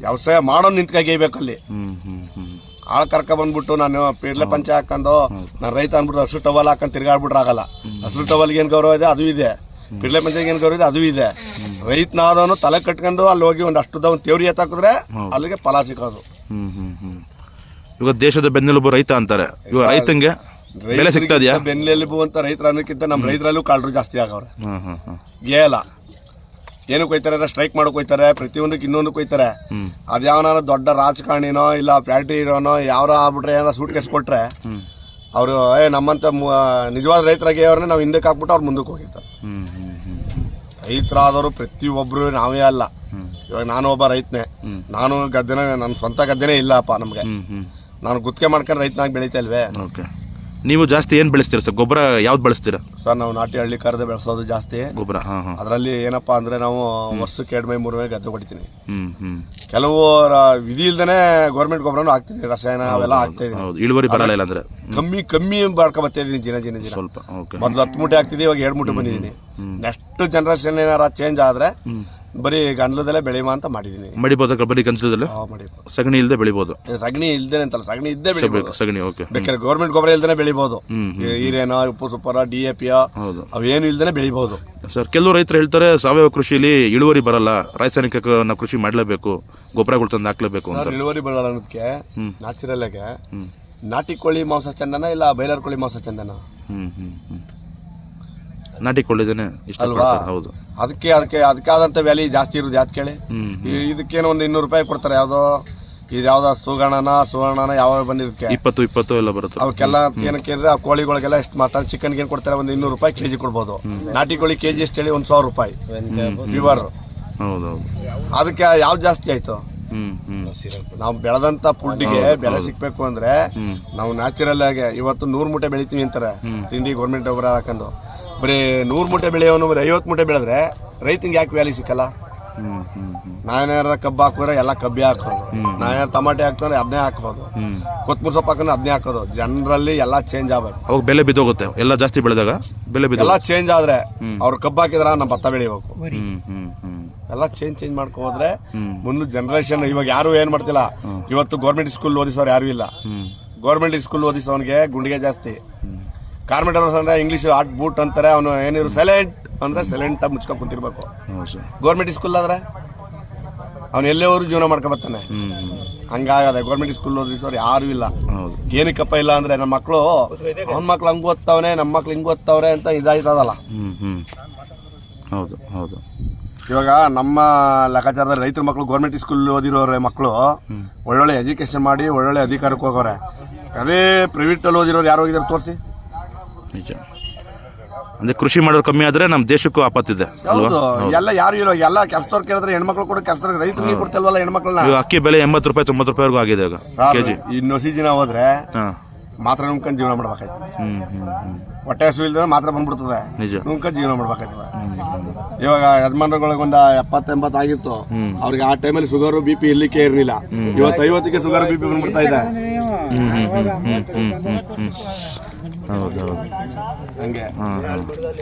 ವ್ಯವಸಾಯ ಮಾಡೋ ನಿಂತ್ಕಾಗೇಬೇಕು ಅಲ್ಲಿ. ಆಳ್ ಕರ್ಕ ಬಂದ್ಬಿಟ್ಟು ನಾನು ಪೀಡ್ಲೆ ಪಂಚ ಹಾಕೊಂಡು ನಾನು ರೈತ ಅಂದ್ಬಿಟ್ಟು ಹಸಿರು ಟವಲ್ ಹಾಕೊಂಡು ತಿರ್ಗಾಡ್ಬಿಟ್ರೆ ಆಗಲ್ಲ. ಹಸಿರು ಟವಲ್ಗೆ ಏನ್ ಗೌರವ ಇದೆ? ಅದು ಇದೆ. ಪೀಡ್ಲೆ ಪಂಚಾಯಿಗೆ ಏನು ಗೌರವ ಇದೆ? ಅದು ಇದೆ. ರೈತನಾದವನು ತಲೆ ಕಟ್ಕೊಂಡು ಅಲ್ಲಿ ಹೋಗಿ ಒಂದು ಅಷ್ಟುದ ಒಂದು ತೇವ್ರಿ ಎತ್ತಾಕಿದ್ರೆ ಅಲ್ಲಿಗೆ ಫಲ ಸಿಕ್ಕೋದು. ಹ್ಮ್ ಹ್ಮ್ ಹ್ಮ್. ಇವಾಗ ದೇಶದ ಬೆನ್ನೆಲುಬು ರೈತ ಅಂತಾರೆ. ಇವಾಗ ರೈತಂಗೆ ಬೆಲೆ ಸಿಗ್ತದ್ಯಾ ಬೆನ್ನೆಲುಬು ಅಂತ ರೈತರ ಅನ್ನೋಕ್ಕಿಂತ ನಮ್ಮ ರೈತರಲ್ಲೂ ಕಾಳರು ಜಾಸ್ತಿ ಆಗವ್ರೆ. ಗೇಲ. ಏನಕ್ಕೆ ಹೋಯ್ತಾರೆ? ಅಂದ್ರೆ ಸ್ಟ್ರೈಕ್ ಮಾಡಕ್ ಹೋಯ್ತಾರೆ ಪ್ರತಿಯೊಂದಕ್ಕೆ ಇನ್ನೊಂದಕ್ಕೆ ಹೋಯ್ತಾರೆ. ಅದ್ಯಾವನಾರ ದೊಡ್ಡ ರಾಜಕಾರಣಿನೋ ಇಲ್ಲ ಫ್ಯಾಕ್ಟ್ರಿ ಇರೋನೋ ಯಾವ್ರ ಆಗ್ಬಿಟ್ರೆ ಏನಾರ ಸೂಟ್ ಕೇಸ್ ಕೊಟ್ರೆ ಅವರು ಏ ನಮ್ಮಂತ ನಿಜವಾದ ರೈತರಾಗಿ ಅವ್ರನ್ನ ನಾವು ಹಿಂದಕ್ಕೆ ಹಾಕ್ಬಿಟ್ಟು ಅವ್ರು ಮುಂದಕ್ಕೆ ಹೋಗಿರ್ತಾರೆ. ರೈತರಾದವರು ಪ್ರತಿಯೊಬ್ಬರು ನಾವೇ ಅಲ್ಲ. ಇವಾಗ ನಾನು ಒಬ್ಬ ರೈತನೇ. ನಾನು ಗದ್ದೆನ ನನ್ನ ಸ್ವಂತ ಗದ್ದೆನೇ ಇಲ್ಲಪ್ಪ ನಮಗೆ. ನಾನು ಗುತ್ತಿಗೆ ಮಾಡ್ಕೊಂಡು ರೈತನಾಗಿ ಬೆಳೀತಾ ಇಲ್ವೇ? ನೀವು ಜಾಸ್ತಿ ಏನು ಬೆಳೆಸ್ತೀರಾ ಸರ್? ಗೊಬ್ಬರ ಯಾವ್ದು ಬಳಸ್ತೀರಾ? ಸರ್ ನಾವು ನಾಟಿ ಹಳ್ಳಿ ಕರೆದ ಬೆಳೆಸೋದು ಜಾಸ್ತಿ. ಗೊಬ್ಬರ ಹಾಂ ಹಾಂ. ಅದರಲ್ಲಿ ಏನಪ್ಪಾ ಅಂದ್ರೆ ನಾವು ವರ್ಷಕ್ಕೆ ಎರಡು ಮೈ ಮೂರು ಮೈ ಗದ್ದೆ ಹೊಡಿತೀನಿ ಹ್ಞೂ ಹ್ಞೂ ಕೆಲವು ರ- ವಿಧಿ ಇಲ್ದೇನೆ ಗೌರ್ಮೆಂಟ್ ಗೊಬ್ಬರನು ಹಾಕ್ತಿದ್ದೀನಿ ರಸಾಯನ ಅವೆಲ್ಲ ಹಾಕ್ತಾ ಇದೀನಿ ಹೌದು. ಇಳುವರಿ ಬರಲ್ಲ ಇಲ್ಲ ಅಂದರೆ? ಕಮ್ಮಿ ಕಮ್ಮಿ ಮಾಡ್ಕೊ ಬರ್ತಾ ಇದೀನಿ ದಿನ ದಿನ ದಿನ ಸ್ವಲ್ಪ ಓಕೆ ಮೊದ್ಲು ಹತ್ತು ಮೂಟೆ ಹಾಕ್ತಿದ್ವಿ ಇವಾಗ ಎರಡು ಮೂಟೆ ಬಂದಿದ್ದೀನಿ. ನೆಕ್ಸ್ಟ್ ಜನರೇಷನ್ ಏನಾರ ಚೇಂಜ್ ಆದ್ರೆ ಬರೀ ಗಂಧದಲ್ಲೇ ಬೆಳೆಯುವ ಅಂತ ಮಾಡಿದೀನಿ. ಮಡಿಬೋದ ಬರೀ ಗಂಧದಲ್ಲಿ ಸಗಣಿ ಇಲ್ಲದೆ ಬೆಳಿಬೋದು? ಇದು ಸಗಣಿ ಇಲ್ದೇನೆ ಅಂತಲ್ಲ ಸಗಣಿ ಇದ್ದೇ ಬೆಳಿಬೇಕು ಸಗಣಿ ಓಕೆ ಬೇಕಾದ್ರೆ ಗೌರ್ಮೆಂಟ್ ಗೊಬ್ಬರ ಇಲ್ದೇನೆ ಬೆಳಿಬೋದು. ಹ್ಮ್, ಉಪ್ಪು ಸೂಪರ ಡಿ ಎ ಪಿ ಹೌದು ಅವೇನು ಇಲ್ದೇನೆ ಬೆಳಿಬೋದು. ಸರ್ ಕೆಲವು ರೈತರು ಹೇಳ್ತಾರೆ ಸಾವಯವ ಕೃಷಿಯಲ್ಲಿ ಇಳುವರಿ ಬರಲ್ಲ ರಾಸಾಯನಿಕ ನಾವು ಕೃಷಿ ಮಾಡಲೇಬೇಕು ಗೊಬ್ಬರಗಳು ತಂದು ಹಾಕ್ಲೇಬೇಕು ಅಂತ ಸರ್ ಇಳುವರಿ ಬರಲ್ಲ ಅನ್ನೋದಕ್ಕೆ ನ್ಯಾಚುರಲ್ ಆಗಿ ನಾಟಿ ಕೋಳಿ ಮಾಂಸ ಚಂದನ ಇಲ್ಲ ಬೈಲರ್ ಕೋಳಿ ಮಾಂಸ ಚಂದನ? ಅಲ್ವಾ? ಹೌದು. ಅದಕ್ಕೆ ಅದಕ್ಕೆ ಅದಕ್ಕಾದಂತ ವ್ಯಾಲಿ ಜಾಸ್ತಿ ಇರೋದು ಯಾತ್ ಕೇಳಿ? ಹ್ಮ್ ಈ- ಇದಕ್ಕೇನೋ ಒಂದು ಇನ್ನೂರು ರೂಪಾಯಿ ಕೊಡ್ತಾರೆ. ಯಾವ್ದೋ ಇದು ಯಾವ್ದೋ ಸುಗಣನ ಸುವರ್ಣನ ಯಾವ ಬಂದಿದ್ದಕ್ಕೆ? ಇಪ್ಪತ್ತು ಇಪ್ಪತ್ತು ಎಲ್ಲ ಬರುತ್ತೆ. ಅವಕ್ಕೆಲ್ಲ ಏನಕ್ಕೆ ಕೇಳಿದ್ರೆ ಆ ಕೋಳಿಗಳಿಗೆಲ್ಲ ಎಷ್ಟು ಮಟನ್ ಚಿಕನ್ ಏನು ಕೊಡ್ತಾರೆ? ಒಂದು ಇನ್ನೂರು ರೂಪಾಯಿ ಕೆಜಿ ಕೊಡ್ಬೋದು. ನಾಟಿ ಕೋಳಿ ಕೆಜಿ ಎಷ್ಟು ಹೇಳಿ ಒಂದು ಸಾವಿರ ರೂಪಾಯಿ. ಫೀವರ್ ಹೌದು ಹೌದು. ಅದಕ್ಕೆ ಯಾವ್ದು ಜಾಸ್ತಿ ಆಯ್ತು? ಹ್ಮ್ ಹ್ಮ್. ನಾವು ಬೆಳೆದಂತ ಫುಡ್ಗೆ ಬೆಲೆ ಸಿಕ್ಬೇಕು ಅಂದ್ರೆ ನಾವು ನ್ಯಾಚುರಲ್ ಆಗಿ ಇವತ್ತು ನೂರ್ ಮೂಟೆ ಬೆಳಿತೀವಿ ಅಂತಾರೆ. ತಿಂಡಿ ಗೌರ್ಮೆಂಟ್ ಗೊಬ್ಬರ ಹಾಕೊಂಡು. ಬರೀ ನೂರು ಮೂಟೆ ಬೆಳೆಯೋನು ಬರೀ ಐವತ್ತು ಮೂಟೆ ಬೆಳೆದ್ರೆ ರೈತಂಗೆ ಯಾಕೆ ವ್ಯಾಲಿ ಸಿಕ್ಕಲ್ಲ? ಹ್ಮ್ ಹ್ಮ್ ಹ್ಮ್ ನಾನೇನಾರ ಕಬ್ಬು ಹಾಕಿದ್ರೆ ಎಲ್ಲ ಕಬ್ಬಿ ಹಾಕೋದು ನಾನೇನಾರ ಟಮಾಟೆ ಹಾಕ್ತಾರೆ ಅದನ್ನೇ ಹಾಕೋದು ಹ್ಮ್ ಕೊತ್ತಂಬರಿ ಸೊಪ್ಪು ಹಾಕಿದ್ರೆ ಅದನ್ನೇ ಹಾಕೋದು ಜನರಲ್ಲಿ ಎಲ್ಲ ಚೇಂಜ್ ಆಗ್ಬೇಕು. ಅವಾಗ ಬೆಲೆ ಬಿದ್ದೋಗುತ್ತೆ. ಎಲ್ಲ ಜಾಸ್ತಿ ಬೆಳೆದಾಗ ಬೆಲೆ ಬಿದ್ದ ಎಲ್ಲ ಚೇಂಜ್ ಆದ್ರೆ ಅವ್ರು ಕಬ್ಬು ಹಾಕಿದ್ರ ನಮ್ಮ ಭತ್ತ ಬೆಳಿಬೇಕು. ಹ್ಮ್ ಹ್ಮ್ ಹ್ಮ್. ಎಲ್ಲ ಚೇಂಜ್ ಚೇಂಜ್ ಮಾಡ್ಕೊ ಹೋದ್ರೆ ಹ್ಮ್. ಮುಂದೆ ಜನರೇಷನ್ ಇವಾಗ ಯಾರು ಏನ್ ಮಾಡ್ತಿಲ್ಲ. ಇವತ್ತು ಗೌರ್ಮೆಂಟ್ ಸ್ಕೂಲ್ ಓದಿಸೋರು ಯಾರು ಇಲ್ಲ. ಗೌರ್ಮೆಂಟ್ ಸ್ಕೂಲ್ ಓದಿಸೋನ್ಗೆ ಗುಂಡಿಗೆ ಜಾಸ್ತಿ. ಕಾರ್ಮೆಂಟ್ ಅಂದ್ರೆ ಇಂಗ್ಲೀಷ್ ಆಟ್ ಬೂಟ್ ಅಂತಾರೆ ಅವನು ಏನಿರು ಸೈಲೆಂಟ್ ಅಂದ್ರೆ ಸೈಲೆಂಟ್ ಆಗಿ ಮುಚ್ಕೊಂಡು ಕುಂತಿರ್ಬೇಕು. ಗೌರ್ಮೆಂಟ್ ಸ್ಕೂಲ್ ಆದ್ರೆ ಅವ್ನು ಎಲ್ಲೇವರು ಜೀವನ ಮಾಡ್ಕೊಬತ್ತಾನೆ ಹಂಗಾಗದೆ ಗೌರ್ಮೆಂಟ್ ಸ್ಕೂಲ್ ಸರ್ ಯಾರು ಇಲ್ಲ. ಏನಕ್ಕಪ್ಪ ಇಲ್ಲ ಅಂದ್ರೆ ನಮ್ಮ ಮಕ್ಕಳು ಅವನ ಮಕ್ಳು ಹಂಗ ಓದ್ತಾವನೆ ನಮ್ಮ ಮಕ್ಳು ಹಿಂಗ್ ಓದ್ತಾವ್ರೆ ಅಂತ ಇದಾಯ್ತದಲ್ಲ. ಹೌದು ಹೌದು. ಇವಾಗ ನಮ್ಮ ಲೆಕ್ಕಾಚಾರದಲ್ಲಿ ರೈತರ ಮಕ್ಕಳು ಗೌರ್ಮೆಂಟ್ ಸ್ಕೂಲ್ ಓದಿರೋರೆ ಮಕ್ಕಳು ಒಳ್ಳೊಳ್ಳೆ ಎಜುಕೇಶನ್ ಮಾಡಿ ಒಳ್ಳೊಳ್ಳೆ ಅಧಿಕಾರಕ್ಕೆ ಹೋಗೋರೆ. ಅದೇ ಪ್ರೈವೇಟ್ ಅಲ್ಲಿ ಓದಿರೋರು ಯಾರು ಹೋಗಿದಾರೆ ತೋರಿಸಿ. ನಿಜ. ಅಂದ್ರೆ ಕೃಷಿ ಮಾಡೋದು ಕಮ್ಮಿ ಆದ್ರೆ ನಮ್ಮ ದೇಶಕ್ಕೂ ಆಪತ್ತಿದೆ ಅಲ್ವಾ? ಹೌದು. ಎಲ್ಲ ಯಾರು ಇರೋ ಎಲ್ಲ ಕೆಲಸದವ್ರು ಕೇಳಿದ್ರೆ ಹೆಣ್ಮಕ್ಳು ಕೂಡ ಕೆಲಸ ರೈತರಿಗೆ ಕೊಡ್ತಲ್ವಲ್ಲ ಹೆಣ್ಮಕ್ಳನ್ನ? ಇವಾಗ ಅಕ್ಕಿ ಬೆಲೆ ಎಂಬತ್ತು ರೂಪಾಯಿ ತೊಂಬತ್ತು ರೂಪಾಯಿವರೆಗೂ ಆಗಿದೆ ಈಗ ಸರ್ ಕೆಜಿ. ಇನ್ನು ದಿನ ಹೋದ್ರೆ ಹಾ. ಮಾತ್ರ ನುಂಗ್ಕೊಂಡು ಜೀವನ ಮಾಡ್ಬೇಕಾಯ್ತದೆ. ಹ್ಮ್ ಹ್ಮ್ ಹ್ಮ್. ಹೊಟ್ಟೆ ಹಸು ಇಲ್ದ್ರೆ ಮಾತ್ರ ಬಂದ್ಬಿಡ್ತದೆ. ನಿಜ. ನುಂಗ್ಕೊಂಡು ಜೀವನ ಮಾಡ್ಬೇಕಾಯ್ತದೆ. ಇವಾಗ ಯಜಮಾನ್ರುಗಳಿಗೆ ಒಂದು ಎಪ್ಪತ್ತು ಎಂಬತ್ತು ಆಗಿತ್ತು ಅವ್ರಿಗೆ ಆ ಟೈಮಲ್ಲಿ ಶುಗರ್ ಬಿ ಪಿ ಇರ್ಲಿಕ್ಕೆ ಇರಲಿಲ್ಲ. ಇವತ್ತು ಐವತ್ತಿಗೆ ಶುಗರ್ ಬಿ ಪಿ ಬಂದ್ಬಿಡ್ತಾ ಇದೆ. ಹ್ಞೂ ಹ್ಮ್ ಹ್ಮ್ ಹ್ಮ್ ಹೌದು ಹೌದು ಹಂಗೆ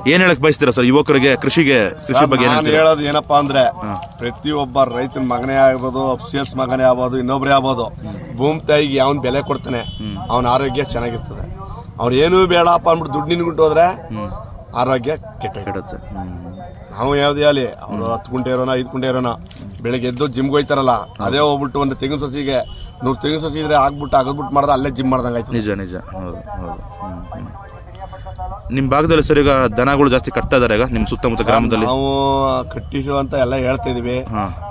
ಏನು ಹೇಳಕ್ ಬಯಸ್ತೀರಾ ಸರ್? ಯುವಕರಿಗೆ ಕೃಷಿಗೆ ಕೃಷಿ ಬಗ್ಗೆ ಏನ್ ನಾನು ಹೇಳ್ತೀರಾ ಹೇಳೋದು ಏನಪ್ಪಾ ಅಂದ್ರೆ ಪ್ರತಿಯೊಬ್ಬ ರೈತನ ಮಗನೇ ಆಗ್ಬೋದು ಸೇಲ್ಸ್ ಮಗನೇ ಆಗ್ಬೋದು ಇನ್ನೊಬ್ರೇ ಆಗ್ಬೋದು ಭೂಮಿ ತಾಯಿಗೆ ಯಾವನ್ ಬೆಲೆ ಕೊಡ್ತಾನೆ ಅವನ ಆರೋಗ್ಯ ಚೆನ್ನಾಗಿರ್ತದೆ. ಅವ್ರು ಏನೂ ಬೇಡಪ್ಪ ಅಂದ್ಬಿಟ್ಟು ದುಡ್ಡು ನಿನ್ಗುಂಟು ಹೋದ್ರೆ ಆರೋಗ್ಯ ಕೆಟ್ಟ ಕೆಡುತ್ತೆ ಹ್ಮ್. ನಾವು ಯಾವ್ದೇ ಆಗಲಿ ಅವ್ರು ಹತ್ತು ಗುಂಟೆ ಇರೋನ ಐದು ಗುಂಟೆ ಇರೋನ? ಬೆಳಗ್ಗೆ ಎದ್ದು ಜಿಮ್ಗೆ ಹೋಯ್ತಾರಲ್ಲ ಅದೇ ಹೋಗ್ಬಿಟ್ಟು ಒಂದು ತೆಂಗಿನ ಸಸಿಗೆ ನೂರು ತೆಂಗಿನ ಸಸಿ ಇದ್ರೆ ಆಗ್ಬಿಟ್ಟು ಅಗದ್ಬಿಟ್ಟು ಮಾಡಿದ್ರೆ ಅಲ್ಲೇ ಜಿಮ್ ಮಾಡ್ದಂಗೆ ಆಯ್ತು. ನಿಜ ನಿಜ. ಹೌದು ಹೌದು. ನಿಮ್ಮ ಭಾಗದಲ್ಲಿ ಸರ್ ಈಗ ದನಗಳು ಜಾಸ್ತಿ ಕಟ್ತಾ ಇದಾರೆ ಈಗ ನಿಮ್ಮ ಸುತ್ತಮುತ್ತ ಗ್ರಾಮದಲ್ಲಿ? ನಾವು ಕಟ್ಟಿಸು ಅಂತ ಎಲ್ಲ ಹೇಳ್ತಾ ಇದೀವಿ.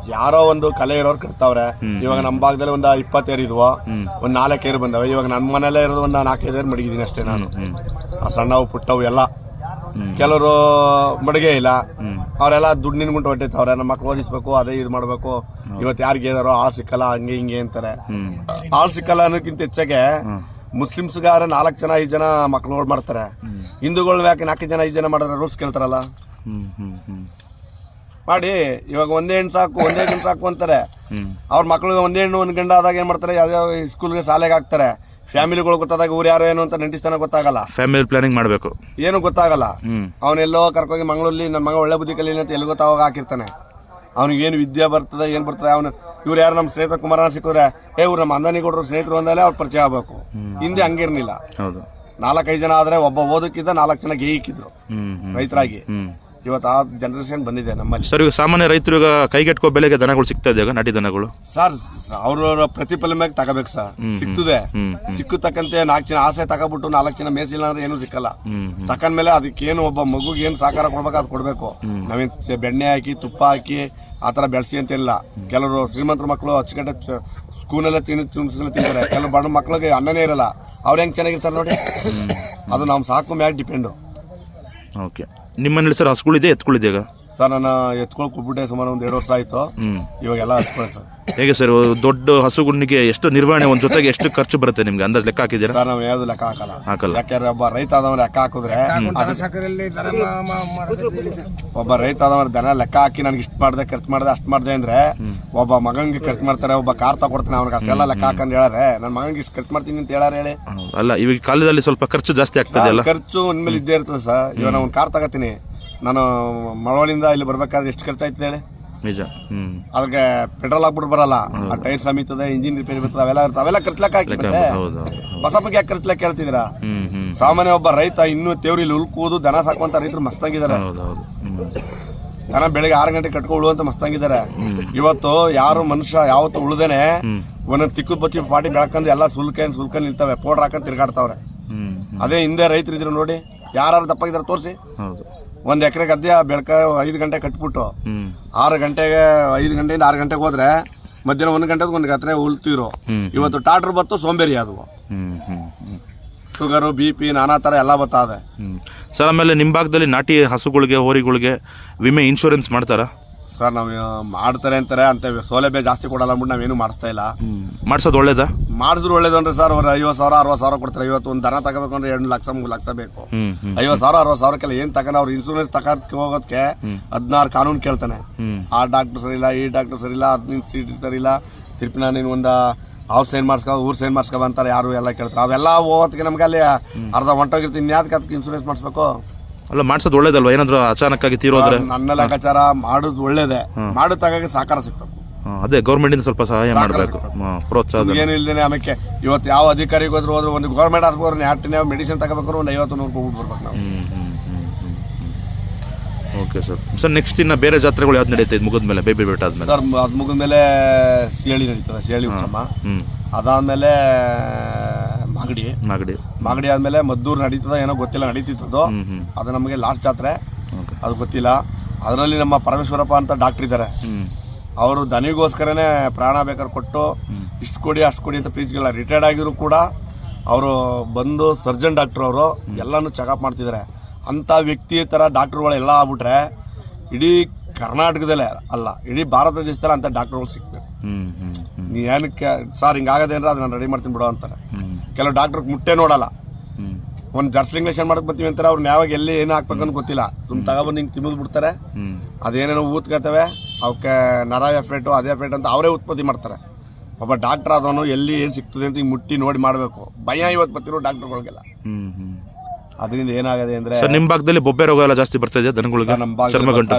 ಯಾರೋ ಒಂದು ಕಲೆ ಇರೋರು ಕಟ್ತಾವ್ರೆ. ಇವಾಗ ನಮ್ಮ ಭಾಗದಲ್ಲಿ ಒಂದು ಇಪ್ಪತ್ತೇರು ಇದ್ವು. ಒಂದ್ ನಾಲ್ಕೇರು ಬಂದವೆ. ಇವಾಗ ನನ್ನ ಮನೆಯಲ್ಲೇ ಇರೋದು ಒಂದು ನಾಲ್ಕೈದೇರು ಮಡಗಿದ್ದೀನಿ ಅಷ್ಟೇ ನಾನು. ಆ ಸಣ್ಣವು ಪುಟ್ಟವು ಎಲ್ಲ. ಕೆಲವರು ಮಡಗೆ ಇಲ್ಲ. ಅವರೆಲ್ಲ ದುಡ್ಡು ಗುಂಟು ಹೊಟ್ಟೈತೆ ಅವ್ರೆ ನಮ್ಮ ಮಕ್ಳು ಓದಿಸ್ಬೇಕು ಅದೇ ಇದು ಮಾಡ್ಬೇಕು. ಇವತ್ತು ಯಾರಿಗೆ ಇದಾರೋ ಆಳ್ ಸಿಕ್ಕಲ್ಲ ಹಂಗೆ ಹಿಂಗೆ ಅಂತಾರೆ. ಆಳು ಸಿಕ್ಕಲ್ಲ ಅನ್ನೋಕ್ಕಿಂತ ಹೆಚ್ಚಾಗೆ ಮುಸ್ಲಿಮ್ಸ್ಗಾರ ನಾಲ್ಕು ಜನ ಐದು ಜನ ಮಕ್ಳುಗಳು ಮಾಡ್ತಾರೆ. ಹಿಂದೂಗಳು ಯಾಕೆ ನಾಲ್ಕು ಜನ ಐದು ಜನ ಮಾಡಿದ್ರೆ ರೂಲ್ಸ್ ಕೇಳ್ತಾರಲ್ಲ? ಮಾಡಿ ಇವಾಗ ಒಂದೇ ಹೆಣ್ಣು ಸಾಕು ಒಂದೇ ಗಂಡು ಸಾಕು ಅಂತಾರೆ. ಅವ್ರ ಮಕ್ಳಿಗೆ ಒಂದೇ ಹೆಣ್ಣು ಒಂದು ಗಂಡ ಆದಾಗ ಏನು ಮಾಡ್ತಾರೆ? ಯಾವ್ಯಾವ ಸ್ಕೂಲ್ಗೆ ಶಾಲೆಗೆ ಹಾಕ್ತಾರೆ? ಫ್ಯಾಮಿಲಿಗಳು ಗೊತ್ತಾದಾಗ ಊರು ಯಾರು ಏನು ಅಂತ ನೆಂಟಿಸ್ತಾನ ಗೊತ್ತಾಗಲ್ಲ. ಫ್ಯಾಮಿಲಿ ಪ್ಲಾನಿಂಗ್ ಮಾಡಬೇಕು. ಏನು ಗೊತ್ತಾಗಲ್ಲ. ಅವನೆಲ್ಲೋ ಕರ್ಕೋಗಿ ಮಂಗಳೂರಲ್ಲಿ ನನ್ನ ಮಗ ಒಳ್ಳೆ ಬುದ್ಧಿ ಕಲೀಲಿ ಅಂತ ಎಲ್ಲಿ ಗೊತ್ತಾವಾಗ ಹಾಕಿರ್ತಾನೆ. ಅವ್ನಿಗೆ ಏನು ವಿದ್ಯೆ ಬರ್ತದೆ ಏನು ಬರ್ತದೆ ಅವನು ಇವ್ರು ಯಾರು ನಮ್ಮ ಸ್ನೇಹಿತ ಕುಮಾರನ ಸಿಕ್ಕಿದ್ರೆ ಏ ಇವ್ರು ನಮ್ಮ ಅಂದಾನಿ ಕೊಟ್ಟರು ಸ್ನೇಹಿತರು ಅಂದಲೇ ಅವ್ರು ಪರಿಚಯ ಆಗಬೇಕು. ಹಿಂದೆ ಹಂಗಿರ್ಲಿಲ್ಲ. ಹೌದು. ನಾಲ್ಕೈದು ಜನ ಆದರೆ ಒಬ್ಬ ಓದಕ್ಕಿದ್ದ ನಾಲ್ಕು ಜನ ಗೇಯಿಕ್ಕಿದ್ರು ರೈತರಾಗಿ. ಇವತ್ತು ಆ ಜನರೇಷನ್ ಬಂದಿದೆ ನಮ್ಮಲ್ಲಿ. ಸರ್ ಇವಾಗ ಸಾಮಾನ್ಯ ರೈತರು ಈಗ ಕೈಗೆಟ್ಕೋ ಬೆಲೆಗೆ ದನಗಳು ಸಿಗ್ತಾ ಇದೆ ಈಗ ನಾಟಿ ದನಗಳು? ಸರ್ ಅವ್ರವ್ರ ಪ್ರತಿಫಲ ಮ್ಯಾಗ ತಗೋಬೇಕು ಸರ್ ಸಿಗ್ತದೆ. ಸಿಕ್ಕತಕ್ಕಂತೆ ನಾಲ್ಕು ಜನ ಆಸೆ ತಗೋಬಿಟ್ಟು ನಾಲ್ಕು ಜನ ಮೇಸಿಲ್ಲ ಅಂದ್ರೆ ಏನು ಸಿಕ್ಕಲ್ಲ. ತಕೊಂಡ್ಮೇಲೆ ಅದಕ್ಕೆ ಅದಕ್ಕೇನು ಒಬ್ಬ ಮಗುಗೆ ಏನು ಸಹಕಾರ ಕೊಡ್ಬೇಕು ಅದು ಕೊಡಬೇಕು. ನಾವೇನ್ ಬೆಣ್ಣೆ ಹಾಕಿ ತುಪ್ಪ ಹಾಕಿ ಆ ಥರ ಬೆಳೆಸಿ ಅಂತಿಲ್ಲ ಕೆಲವರು ಶ್ರೀಮಂತರ ಮಕ್ಕಳು ಅಚ್ಚುಕಟ್ಟ ಸ್ಕೂಲೆಲ್ಲ ತಿನ್ನು ತಿನ್ಸಲ್ಲ ತಿಂತಾರೆ. ಕೆಲವು ಬಡ ಮಕ್ಳಿಗೆ ಅನ್ನನೇ ಇರಲ್ಲ. ಅವ್ರು ಹೆಂಗೆ ಚೆನ್ನಾಗಿರ್ತಾರೆ ನೋಡಿ. ಅದು ನಾವು ಸಾಕು ಮ್ಯಾಗ ಡಿಪೆಂಡು ಓಕೆ ನಿಮ್ಮನೇಲಿ ಸರ್ ಹಸುಗಳಿದೆ ಎತ್ಕೊಳ್ಳಿದೆ ಈಗ? ಸರ್ ನಾನು ಎತ್ಕೊಳ್ ಕೊಟ್ಬಿಟ್ಟೆ ಸುಮಾರು ಒಂದು ಎರಡು ವರ್ಷ ಆಯಿತು. ಹ್ಞೂ ಇವಾಗೆಲ್ಲ ಹಚ್ಕೊಳ್ಳಿ ಸರ್. ಹೇಗೆ ಸರ್ ದೊಡ್ಡ ಹಸುಗುಣ್ಣಿಗೆ ಎಷ್ಟು ನಿರ್ವಹಣೆ ಒಂದ್ ಜೊತೆಗೆ ಎಷ್ಟು ಖರ್ಚು ಬರುತ್ತೆ ನಿಮ್ಗೆ? ಅಂದ್ರೆ ಲೆಕ್ಕ ಹಾಕಿದ್ದೀರಾ? ಸರ್ ನಾವು ಯಾವ್ದು ಲೆಕ್ಕ ಹಾಕಲ್ಲ. ಹಾಕಲ್ಲ. ಯಾಕಂದ್ರೆ ಒಬ್ಬ ರೈತ ಆದವನು ಲೆಕ್ಕ ಹಾಕಿದ್ರೆ ಒಬ್ಬ ರೈತ ಆದವನು ದನ ಲೆಕ್ಕ ಹಾಕಿ ನನಗೆ ಇಷ್ಟು ಮಾಡ್ದೆ ಖರ್ಚು ಮಾಡ್ದೆ ಅಷ್ಟು ಮಾಡ್ದೆ ಅಂದ್ರೆ ಒಬ್ಬ ಮಗಂಗೆ ಖರ್ಚು ಮಾಡ್ತಾರೆ ಒಬ್ಬ ಕಾರ್ ತಗೊಡ್ತಾನೆ ಅವ್ನಿಗೆ ಅಷ್ಟೆಲ್ಲ ಲೆಕ್ಕ ಹಾಕಂದ್ ಹೇಳಾರೆ ನನ್ನ ಮಗಂಗೆ ಇಷ್ಟು ಖರ್ಚು ಮಾಡ್ತೀನಿ ಅಂತ ಹೇಳಾರ ಹೇಳಿ. ಹೌದು. ಅಲ್ಲ ಇವಾಗ ಕಾಲದಲ್ಲಿ ಸ್ವಲ್ಪ ಖರ್ಚು ಜಾಸ್ತಿ ಆಗ್ತದೆ ಅಲ್ಲ? ಖರ್ಚು ಒಂದ್ಮೇಲೆ ಇದ್ದೇ ಇರ್ತದೆ ಸರ್. ಇವಾಗ ನಾವು ಒಂದು ಕಾರ್ ತಗೋತೀನಿ. ನಾನು ಮಳವಳಿಂದ ಇಲ್ಲಿ ಬರ್ಬೇಕಾದ್ರೆ ಎಷ್ಟು ಖರ್ಚಾಯ್ತದೆ ಹೇಳಿ? ನಿಜ. ಹ್ಮ್. ಅದಕ್ಕೆ ಪೆಟ್ರೋಲ್ ಹಾಕ್ಬಿಟ್ಟು ಬರಲ್ಲ. ಆ ಟೈರ್ ಸಮಿತದೆ ಇಂಜಿನ್ ರಿಪೇರಿ ಬರ್ತದೆ ಅವೆಲ್ಲ ಇರ್ತದೆ ಅವೆಲ್ಲ ಖರ್ಚು ಲೆಕ್ಕ ಹಾಕಿ ಮತ್ತೆ ಹೌದು ಹೊಸ ಬಗ್ಗೆ ಯಾಕೆ ಖರ್ಚು ಲೆಕ್ಕ ಹೇಳ್ತಿದ್ದೀರಾ? ಹ್ಮ್ ಹ್ಮ್. ಸಾಮಾನ್ಯ ಒಬ್ಬ ರೈತ ಇನ್ನೂ ತೇವ್ರಿಲಿ ಉಳ್ಕುವುದು ದನ ಸಾಕುವಂತ ರೈತರು ಮಸ್ತಾಗಿದ್ದಾರೆ. ಹೌದು ಹೌದು. ಹ್ಮ್. ದನ ಬೆಳಿಗ್ಗೆ ಆರು ಗಂಟೆ ಕಟ್ಕೊಳ್ಳುವಂತ ಮಸ್ತಂಗಿದ್ದಾರೆ. ಮಸ್ತಾಗಿದ್ದಾರೆ ಇವತ್ತು ಯಾರು ಮನುಷ್ಯ ಯಾವತ್ತು ಉಳ್ದೇನೆ ಒಂದ್ ಒಂದೊಂದು ತಿಕ್ಕು ಬಚ್ಚಿ ಪಾಟಿ ಬೆಳಕಂದು ಎಲ್ಲ ಸುಲ್ಕೇನ್ ಸುಲ್ಕ ನಿಲ್ತಾವೆ ಪೌಡ್ರ್ ಹಾಕಂತ ತಿರ್ಗಾಡ್ತಾವ್ರೆ. ಹ್ಮ್ ಹ್ಮ್. ಅದೇ ಹಿಂದೆ ರೈತರಿದ್ರು ನೋಡಿ ಯಾರು ದಪ್ಪಾಗಿದ್ದಾರೆ ತೋರಿಸಿ. ಹೌದು. ಒಂದ್ ಎಕರೆ ಗದ್ದೆ ಬೆಳಕ ಐದು ಗಂಟೆ ಕಟ್ಬಿಟ್ಟು ಆರು ಗಂಟೆಗೆ ಐದು ಗಂಟೆಯಿಂದ ಆರು ಗಂಟೆಗೆ ಹೋದ್ರೆ ಮಧ್ಯಾಹ್ನ ಒಂದು ಗಂಟೆಗೆ ಒಂದು ಗತ್ರೆ ಉಳ್ತಿರು. ಇವತ್ತು ಟಾಟ್ರ್ ಬತ್ತು ಸೋಂಬೇರಿ ಅದು. ಶುಗರು ಬಿ ಪಿ ನಾನಾ ಥರ ಎಲ್ಲ ಬತ್ತಾದೆ. ಸರ್ ಆಮೇಲೆ ನಿಮ್ಮ ಭಾಗದಲ್ಲಿ ನಾಟಿ ಹಸುಗಳಿಗೆ ಹೋರಿಗಳಿಗೆ ವಿಮೆ ಇನ್ಶೂರೆನ್ಸ್ ಮಾಡ್ತಾರಾ? ಸರ್ ನಾವು ಮಾಡ್ತಾರೆ ಅಂತಾರೆ ಅಂತ ಸೌಲಭ್ಯ ಜಾಸ್ತಿ ಕೊಡಲ್ಲ ಅಂದ್ಬಿಟ್ಟು ನಾವೇನು ಮಾಡಿಸ್ತಾ ಇಲ್ಲ. ಮಾಡಿಸೋದು ಒಳ್ಳೇದಾ? ಮಾಡಿದ್ರು ಒಳ್ಳೇದು ಅಂದ್ರೆ ಸರ್ ಅವ್ರು ಐವತ್ ಸಾವಿರ ಅರವತ್ ಸಾವಿರ ಕೊಡ್ತಾರೆ. ಇವತ್ತು ಒಂದು ದನ ತಗೋಬೇಕು ಅಂದ್ರೆ ಎರಡು ಲಕ್ಷ ಮೂರು ಲಕ್ಷ ಬೇಕು. ಐವತ್ ಐವತ್ತು ಸಾವಿರ ಅರವತ್ತು ಸಾವಿರಕ್ಕೆಲ್ಲ ಏನು ತಗೊಂಡು ಅವ್ರ ಇನ್ಸೂರೆನ್ಸ್ ತಗೋದಕ್ಕೆ ಹೋಗೋದಕ್ಕೆ ಹದಿನಾರು ಕಾನೂನು ಕೇಳ್ತಾನೆ. ಆ ಡಾಕ್ಟರ್ ಸರಿ ಇಲ್ಲ ಈ ಡಾಕ್ಟರ್ ಸರಿ ಇಲ್ಲ ಹದಿನೈದು ಸೀಟ್ ಸರಿ ಇಲ್ಲ ತಿರ್ಪಿನ ನೀನು ಒಂದು ಅವ್ರು ಸೈನ್ ಮಾಡ್ಸ್ಕೊ ಊರ್ ಸೈನ್ ಮಾಡ್ಸ್ಕೊ ಅಂತಾರೆ ಯಾರು ಎಲ್ಲ ಕೇಳ್ತಾರೆ. ಅವೆಲ್ಲ ಹೋಗೋದಕ್ಕೆ ನಮ್ಗೆ ಅಲ್ಲಿ ಅರ್ಧ ಹೊಂಟೋಗಿರ್ತೀನಿ. ಇನ್ಯಾದಕ್ಕೆ ಅದಕ್ಕೆ ಇನ್ಸೂರೆನ್ಸ್ ಮಾಡಿಸ್ಬೇಕು? ಅಲ್ಲ ಮಾಡ್ಸೋದು ಒಳ್ಳೇದಲ್ವಾ? ಏನಾದ್ರು ಅಚಾನಕ್ ಆಗಿ ತೀರೋದ್ರೆ ನನ್ನ ಲೆಕ್ಕಾಚಾರ ಮಾಡೋದು ಒಳ್ಳೇದೇ. ಮಾಡೋದು ಸಹಕಾರ ಹಾ, ಅದೇ ಗೌರ್ಮೆಂಟಿಂದ ಸ್ವಲ್ಪ ಸಹಾಯ ಮಾಡಬೇಕು. ಪ್ರೋತ್ಸಾಹ ಏನು ಇಲ್ದೇನೆ ಆಮೇಲೆ ಇವತ್ತು ಯಾವ ಅಧಿಕಾರಿಗೆ ಹೋದ್ರು ಹೋದ್ರು ಒಂದು ಗೌರ್ಮೆಂಟ್ ಆಸ್ಪತ್ರೆ ನಾಟಿನ ಮೆಡಿಸಿನ್ ತಗೋಬೇಕು ಒಂದು ಐವತ್ತು ನೂರು ರೂಪಾಯಿ ಬರ್ಬೇಕು ನಾವು. ಓಕೆ ಸರ್ ಸರ್ ನೆಕ್ಸ್ಟ್ ಇನ್ನ ಬೇರೆ ಜಾತ್ರೆಗಳು ಯಾವ್ದು ಮುಗಿದ ಮೇಲೆ ಬೇಬಿ ಬೆಟ್ಟ ಆದ್ಮೇಲೆ. ಸರ್ ಅದು ಮುಗಿದ್ಮೇಲೆ ಸಿಹಳಿ ನಡೀತದೆ ಸಿಹಳಿ ಉತ್ಸವ. ಅದಾದ್ಮೇಲೆ ಮಾಗಡಿ. ಮಾಗಡಿ. ಮಾಗಡಿ ಆದ್ಮೇಲೆ ಮದ್ದೂರು ನಡೀತದ ಏನೋ ಗೊತ್ತಿಲ್ಲ ನಡೀತಿತ್ತು ಅದು. ನಮಗೆ ಲಾಸ್ಟ್ ಜಾತ್ರೆ. ಅದು ಗೊತ್ತಿಲ್ಲ. ಅದರಲ್ಲಿ ನಮ್ಮ ಪರಮೇಶ್ವರಪ್ಪ ಅಂತ ಡಾಕ್ಟರ್ ಇದ್ದಾರೆ. ಅವರು ದನಿಗೋಸ್ಕರನೇ ಪ್ರಾಣ ಬೇಕಾದ್ರೆ ಕೊಟ್ಟು ಇಷ್ಟು ಕೊಡಿ ಅಷ್ಟು ಕೊಡಿ ಅಂತ ಪ್ರೀತಿಗೆಲ್ಲ ರಿಟೈರ್ಡ್ ಆಗಿದ್ರು ಕೂಡ ಅವರು ಬಂದು ಸರ್ಜನ್ ಡಾಕ್ಟರ್ ಅವರು ಎಲ್ಲಾನು ಚೆಕಪ್ ಮಾಡ್ತಿದ್ದಾರೆ. ಅಂಥ ವ್ಯಕ್ತಿ ಥರ ಡಾಕ್ಟ್ರುಗಳು ಎಲ್ಲ ಆಗ್ಬಿಟ್ರೆ ಇಡೀ ಕರ್ನಾಟಕದಲ್ಲೇ ಅಲ್ಲ ಇಡೀ ಭಾರತ ದೇಶದಲ್ಲಿ ಅಂಥ ಡಾಕ್ಟ್ರುಗಳು ಸಿಗ್ಬೇಕು. ನೀ ಏನಕ್ಕೆ ಸರ್ ಹಿಂಗಾಗದೇನ್ರ ಅದು ನಾನು ರೆಡಿ ಮಾಡ್ತೀನಿ ಬಿಡೋ ಅಂತಾರೆ. ಕೆಲವು ಡಾಕ್ಟ್ರ್ ಮುಟ್ಟೆ ನೋಡಲ್ಲ. ಒಂದು ಜರ್ಸ್ಲಿಂಗ್ಲೇಷನ್ ಮಾಡಕ್ ಬರ್ತೀವಿ ಅಂತಾರೆ ಅವ್ರು ಯಾವಾಗ ಎಲ್ಲಿ ಏನು ಹಾಕ್ಬೇಕಂತ ಗೊತ್ತಿಲ್ಲ. ಸುಮ್ ತಗೊಬಂದು ಹಿಂಗೆ ತಿನ್ನೋದು ಬಿಡ್ತಾರೆ. ಅದೇನೇನೋ ಊತ್ಕೋತವೆ ಅವಕ್ಕೆ ನರ ಎಫೆಕ್ಟು ಅದೇ ಎಫೆಕ್ಟ್ ಅಂತ ಅವರೇ ಉತ್ಪತ್ತಿ ಮಾಡ್ತಾರೆ. ಒಬ್ಬ ಡಾಕ್ಟರ್ ಆದವನು ಎಲ್ಲಿ ಏನು ಸಿಗ್ತದೆ ಅಂತ ಹಿಂಗೆ ಮುಟ್ಟಿ ನೋಡಿ ಮಾಡಬೇಕು. ಭಯ ಇವತ್ತು ಬರ್ತಿರೋ ಡಾಕ್ಟರ್ಗಳಿಗೆಲ್ಲ ಅದರಿಂದ ಏನಾಗಿದೆ ಅಂದ್ರೆ ನಿಮ್ ನಿಮ್ಮ ಭಾಗದಲ್ಲಿ ಬೊಬ್ಬೆ ರೋಗ ಎಲ್ಲ ಜಾಸ್ತಿ ಬರ್ತಾ ಇದೆ ದನಗಳಿಗೆ? ನಮ್ಮ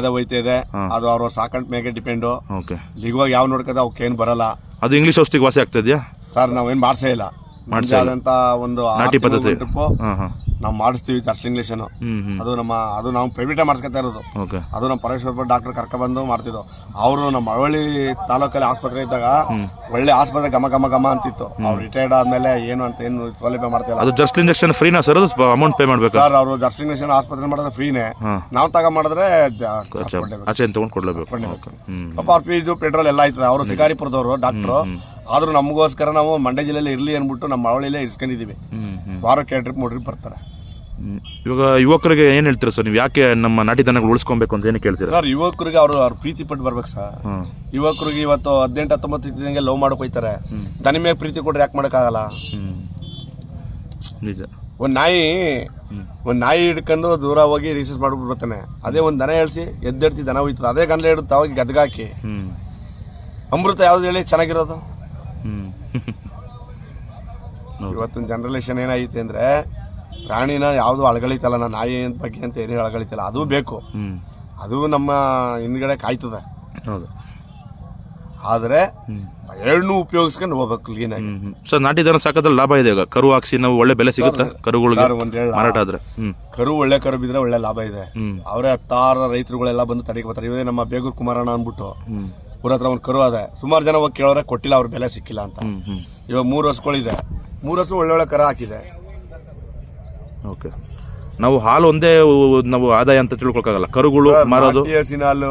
ಹೋಯ್ತಾ ಇದೆ ಅದು ಅವ್ರ ಸಾಕಂಟ್ ಮೇಲೆ ಡಿಪೆಂಡು. ಓಕೆ. ಇವಾಗ ಯಾವ ನೋಡ್ಕದ ಅವಕ್ಕೆ ಏನು ಬರಲ್ಲ. ಅದು ಇಂಗ್ಲಿಷ್ ಔಷಧಿಗೆ ವಾಸಿ ಆಗ್ತಾ ಇದೆಯಾ? ಸರ್ ನಾವೇನು ಮಾಡ್ಸೇ ಇಲ್ಲ. ನಮ್ದೇ ಆದಂತ ಒಂದು ನಾಟಿ ಪದ್ಧತಿ. ಟ್ರಿಪ್ಪು. ಹಾಂ ಹಾಂ. ನಾವು ಮಾಡಿಸ್ತೀವಿ ಜಸ್ಟ್ ಇಂಗ್ಲೀಷನ್ನು ಹ್ಮ್ ಅದು ನಮ್ಮ ಅದು ನಾವು ಪ್ರೈವೇಟೇ ಮಾಡಿಸ್ಕೊತಾ ಇರೋದು. ಓಕೆ ಅದು ನಮ್ಮ ಪರಮೇಶ್ವರ ಡಾಕ್ಟರ್ ಕರ್ಕೊಬಂದು ಮಾಡ್ತಿದ್ದು. ಅವರು ನಮ್ಮ ಅವಳಿ ತಾಲೂಕಲ್ಲಿ ಆಸ್ಪತ್ರೆ ಇದ್ದಾಗ ಒಳ್ಳೆ ಆಸ್ಪತ್ರೆ ಗಮ ಗಮ ಗಮ ಅಂತಿತ್ತು. ಅವ್ರು ರಿಟೈರ್ಡ್ ಆದ್ಮೇಲೆ ಏನು ಅಂತ ಏನು ಸೌಲಭ್ಯ ಮಾಡ್ತಿಲ್ಲ. ಅದು ಜಸ್ಟ್ ಇಂಜೆಕ್ಷನ್ ಫ್ರೀನಾ ಸರ್ ಅಮೌಂಟ್ ಪೇ ಮಾಡ್ಬೇಕು? ಸರ್ ಅವರು ಜಸ್ಟಿಂಗ್ನೇಷನ್ ಆಸ್ಪತ್ರೆ ಮಾಡಿದ್ರೆ ಫ್ರೀನೇ ನಾವು ತಗ ಮಾಡಿದ್ರೆ. ಆಚೆ ತೊಗೊಂಡು ಕೊಡ್ಲೇಬೇಕು? ಪಾಪ ಅವ್ರ ಫೀಸು ಪೆಟ್ರೋಲ್ ಎಲ್ಲ ಆಯ್ತದೆ. ಅವರು ಶಿಕಾರಿಪುರದವರು ಡಾಕ್ಟ್ರು ಆದ್ರೂ ನಮಗೋಸ್ಕರ ನಾವು ಮಂಡ್ಯ ಜಿಲ್ಲೆಯಲ್ಲಿ ಇರಲಿ ಅನ್ಬಿಟ್ಟು ನಮ್ಮ ಮಳವಳ್ಳಿಲೇ ಇರ್ಸ್ಕೊಂಡಿದೀವಿ. ವಾರಕ್ಕೆ ಎರಡು ಟ್ರಿಪ್ ಮೂರು ಟ್ರಿಪ್ ಬರ್ತಾರೆ. ಹ್ಮ್. ಇವಾಗ ಯುವಕರಿಗೆ ಏನು ಹೇಳ್ತೀರಾ ಸರ್? ನೀವು ಯಾಕೆ ನಮ್ಮ ನಾಟಿ ದನಗಳು ಉಳಿಸ್ಕೊಬೇಕು ಅಂತ ಏನು ಕೇಳ್ತೀರಾ? ಸರ್ ಯುವಕರಿಗೆ ಅವರು ಅವ್ರ ಪ್ರೀತಿ ಪಟ್ಟು ಬರ್ಬೇಕು ಸರ್. ಯುವಕರಿಗೆ ಇವತ್ತು ಹದಿನೆಂಟು ಹತ್ತೊಂಬತ್ತು ಇದ್ದಂಗೆ ಲವ್ ಮಾಡಕ್ ಹೋಯ್ತಾರೆ. ಮೇಲೆ ಪ್ರೀತಿ ಕೊಟ್ರೆ ಯಾಕೆ ಮಾಡೋಕ್ಕಾಗಲ್ಲ? ಹ್ಮ್. ನಿಜ. ಒಂದು ನಾಯಿ ಒಂದು ನಾಯಿ ಹಿಡ್ಕೊಂಡು ದೂರ ಹೋಗಿ ರಿಸೀಸ್ ಮಾಡ್ಬಿಟ್ಟು ಬರ್ತಾನೆ. ಅದೇ ಒಂದು ದನ ಹೇಳ್ಸಿ ಎದ್ದೆಡ್ತಿ ದನ ಹೋಯ್ತದೆ ಅದೇ ಗಂಧ ಹಿಡಿದು ಹೋಗಿ ಗದ್ಗಾಕಿ. ಹ್ಮ್. ಅಮೃತ ಯಾವ್ದು ಹೇಳಿ? ಚೆನ್ನಾಗಿರೋದು. ಇವತ್ತಿನ ಜನರೇಷನ್ ಏನಾಗೈತೆ ಅಂದ್ರೆ ಪ್ರಾಣಿನ ಯಾವುದು ಅಳಗಳಿತಲ್ಲ ನಾನು ನಾಯಿ ಬಗ್ಗೆ ಅಂತ ಏನು ಅಳಗಳಿತಲ್ಲ ಅದು ಬೇಕು. ಅದು ನಮ್ಮ ಹಿಂದ್ಗಡೆ ಕಾಯ್ತದೆ. ಹೌದು. ಆದರೆ ಎರಡನ್ನೂ ಉಪಯೋಗಿಸ್ಕೊಂಡು ಹೋಗ್ಬೇಕು ಕ್ಲೀನಾಗಿ. ಸರ್ ನಾಟಿ ದನ ಸಾಕೋದ್ರಲ್ಲಿ ಲಾಭ ಇದೆ ಈಗ. ಕರು ಹಾಕ್ಸಿ ನಾವು ಒಳ್ಳೆ ಬೆಲೆ ಸಿಗುತ್ತೆ? ಕರುಗಳಿಗೆ ಮಾರಾಟ ಆದ್ರೆ. ಕರು ಒಳ್ಳೆ ಕರು ಬಿದ್ರೆ ಒಳ್ಳೆ ಲಾಭ ಇದೆ. ಅವರೇ ಹತ್ತಾರು ರೈತರುಗಳೆಲ್ಲ ಬಂದು ತಡೆಗೆ ಬರ್ತಾರೆ. ಇವೇ ನಮ್ಮ ಬೇಗೂರು ಕುಮಾರಣ್ಣ ಅಂದ್ಬಿಟ್ಟು. ಊರ ಹತ್ರ ಒಂದು ಕರು ಅದೇ. ಸುಮಾರು ಜನ ಹೋಗಿ ಕೇಳೋರೆ ಕೊಟ್ಟಿಲ್ಲ ಅವ್ರ ಬೆಲೆ ಸಿಕ್ಕಿಲ್ಲ ಅಂತ. ಇವಾಗ ಮೂರು ವರ್ಷಗಳಿದೆ. ಮೂರು ವರ್ಷ ಒಳ್ಳೆ ಒಳ್ಳೆ ಕರ ಹಾಕಿದೆ. ಓಕೆ. ನಾವು ಹಾಲು ಒಂದೇ ನಾವು ಆದಾಯ ಅಂತ ತಿಳ್ಕೊಳಕಾಗಲ್ಲ ಕರುಗಳು ಮಾರೋದು. ಎಸಿನ ಹಸಿನ ಹಾಲು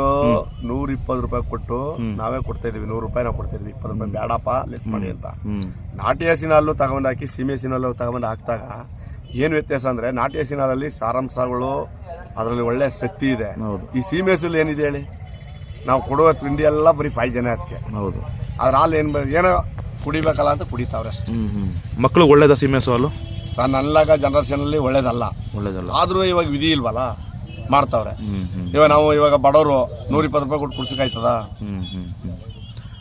ನೂರ ಇಪ್ಪತ್ತು ರೂಪಾಯಿ ಕೊಟ್ಟು ನಾವೇ ಕೊಡ್ತಾ ಇದೀವಿ. ನೂರು ರೂಪಾಯಿ ನಾವು ಕೊಡ್ತಾ ಇದೀವಿ. ಇಪ್ಪತ್ತು ರೂಪಾಯಿ ಬೇಡಪ್ಪ ಲೆಸ್ ಮಾಡಿ ಅಂತ. ನಾಟಿ ಹಸಿನ ಹಾಲು ತಗೊಂಡು ಹಾಕಿ ಸೀಮೆ ಹಸಿನ ಹಾಲು ತಗೊಂಡು ಹಾಕಿದಾಗ ಏನು ವ್ಯತ್ಯಾಸ ಅಂದ್ರೆ ನಾಟಿ ಹಸಿನ ಹಾಲಲ್ಲಿ ಸಾರಾಂಶಗಳು ಅದರಲ್ಲಿ ಒಳ್ಳೆ ಶಕ್ತಿ ಇದೆ. ಈ ಸೀಮೆ ಹಸಲ್ಲಿ ಏನಿದೆ ಹೇಳಿ? ನಾವು ಕೊಡುವ ತಿಂಡಿ ಎಲ್ಲ ಬರೀ ಫೈವ್ ಜನ ಅದಕ್ಕೆ. ಹೌದು. ಆದ್ರೆ ಹಾಲು ಏನು ಏನೋ ಕುಡಿಬೇಕಲ್ಲ ಅಂತ ಕುಡಿತಾವ್ರೆ ಅಷ್ಟೇ. ಮಕ್ಕಳು ಒಳ್ಳೇದ ಸೀಮೆ ಹಾಲು? ಸರ್ ನಲ್ಲಾಗ ಜನರೇಷನಲ್ಲಿ ಒಳ್ಳೇದಲ್ಲ. ಒಳ್ಳೇದಲ್ಲ. ಆದರೂ ಇವಾಗ ವಿಧಿ ಇಲ್ವಲ್ಲ? ಮಾಡ್ತಾವ್ರೆ. ಇವಾಗ ನಾವು ಇವಾಗ ಬಡವರು ನೂರ ಇಪ್ಪತ್ತು ರೂಪಾಯಿ ಕೊಟ್ಟು ಕುಡ್ಸಕ್ಕಾಯ್ತದ ಹ್ಞೂ ಹ್ಞೂ ಹ್ಞೂ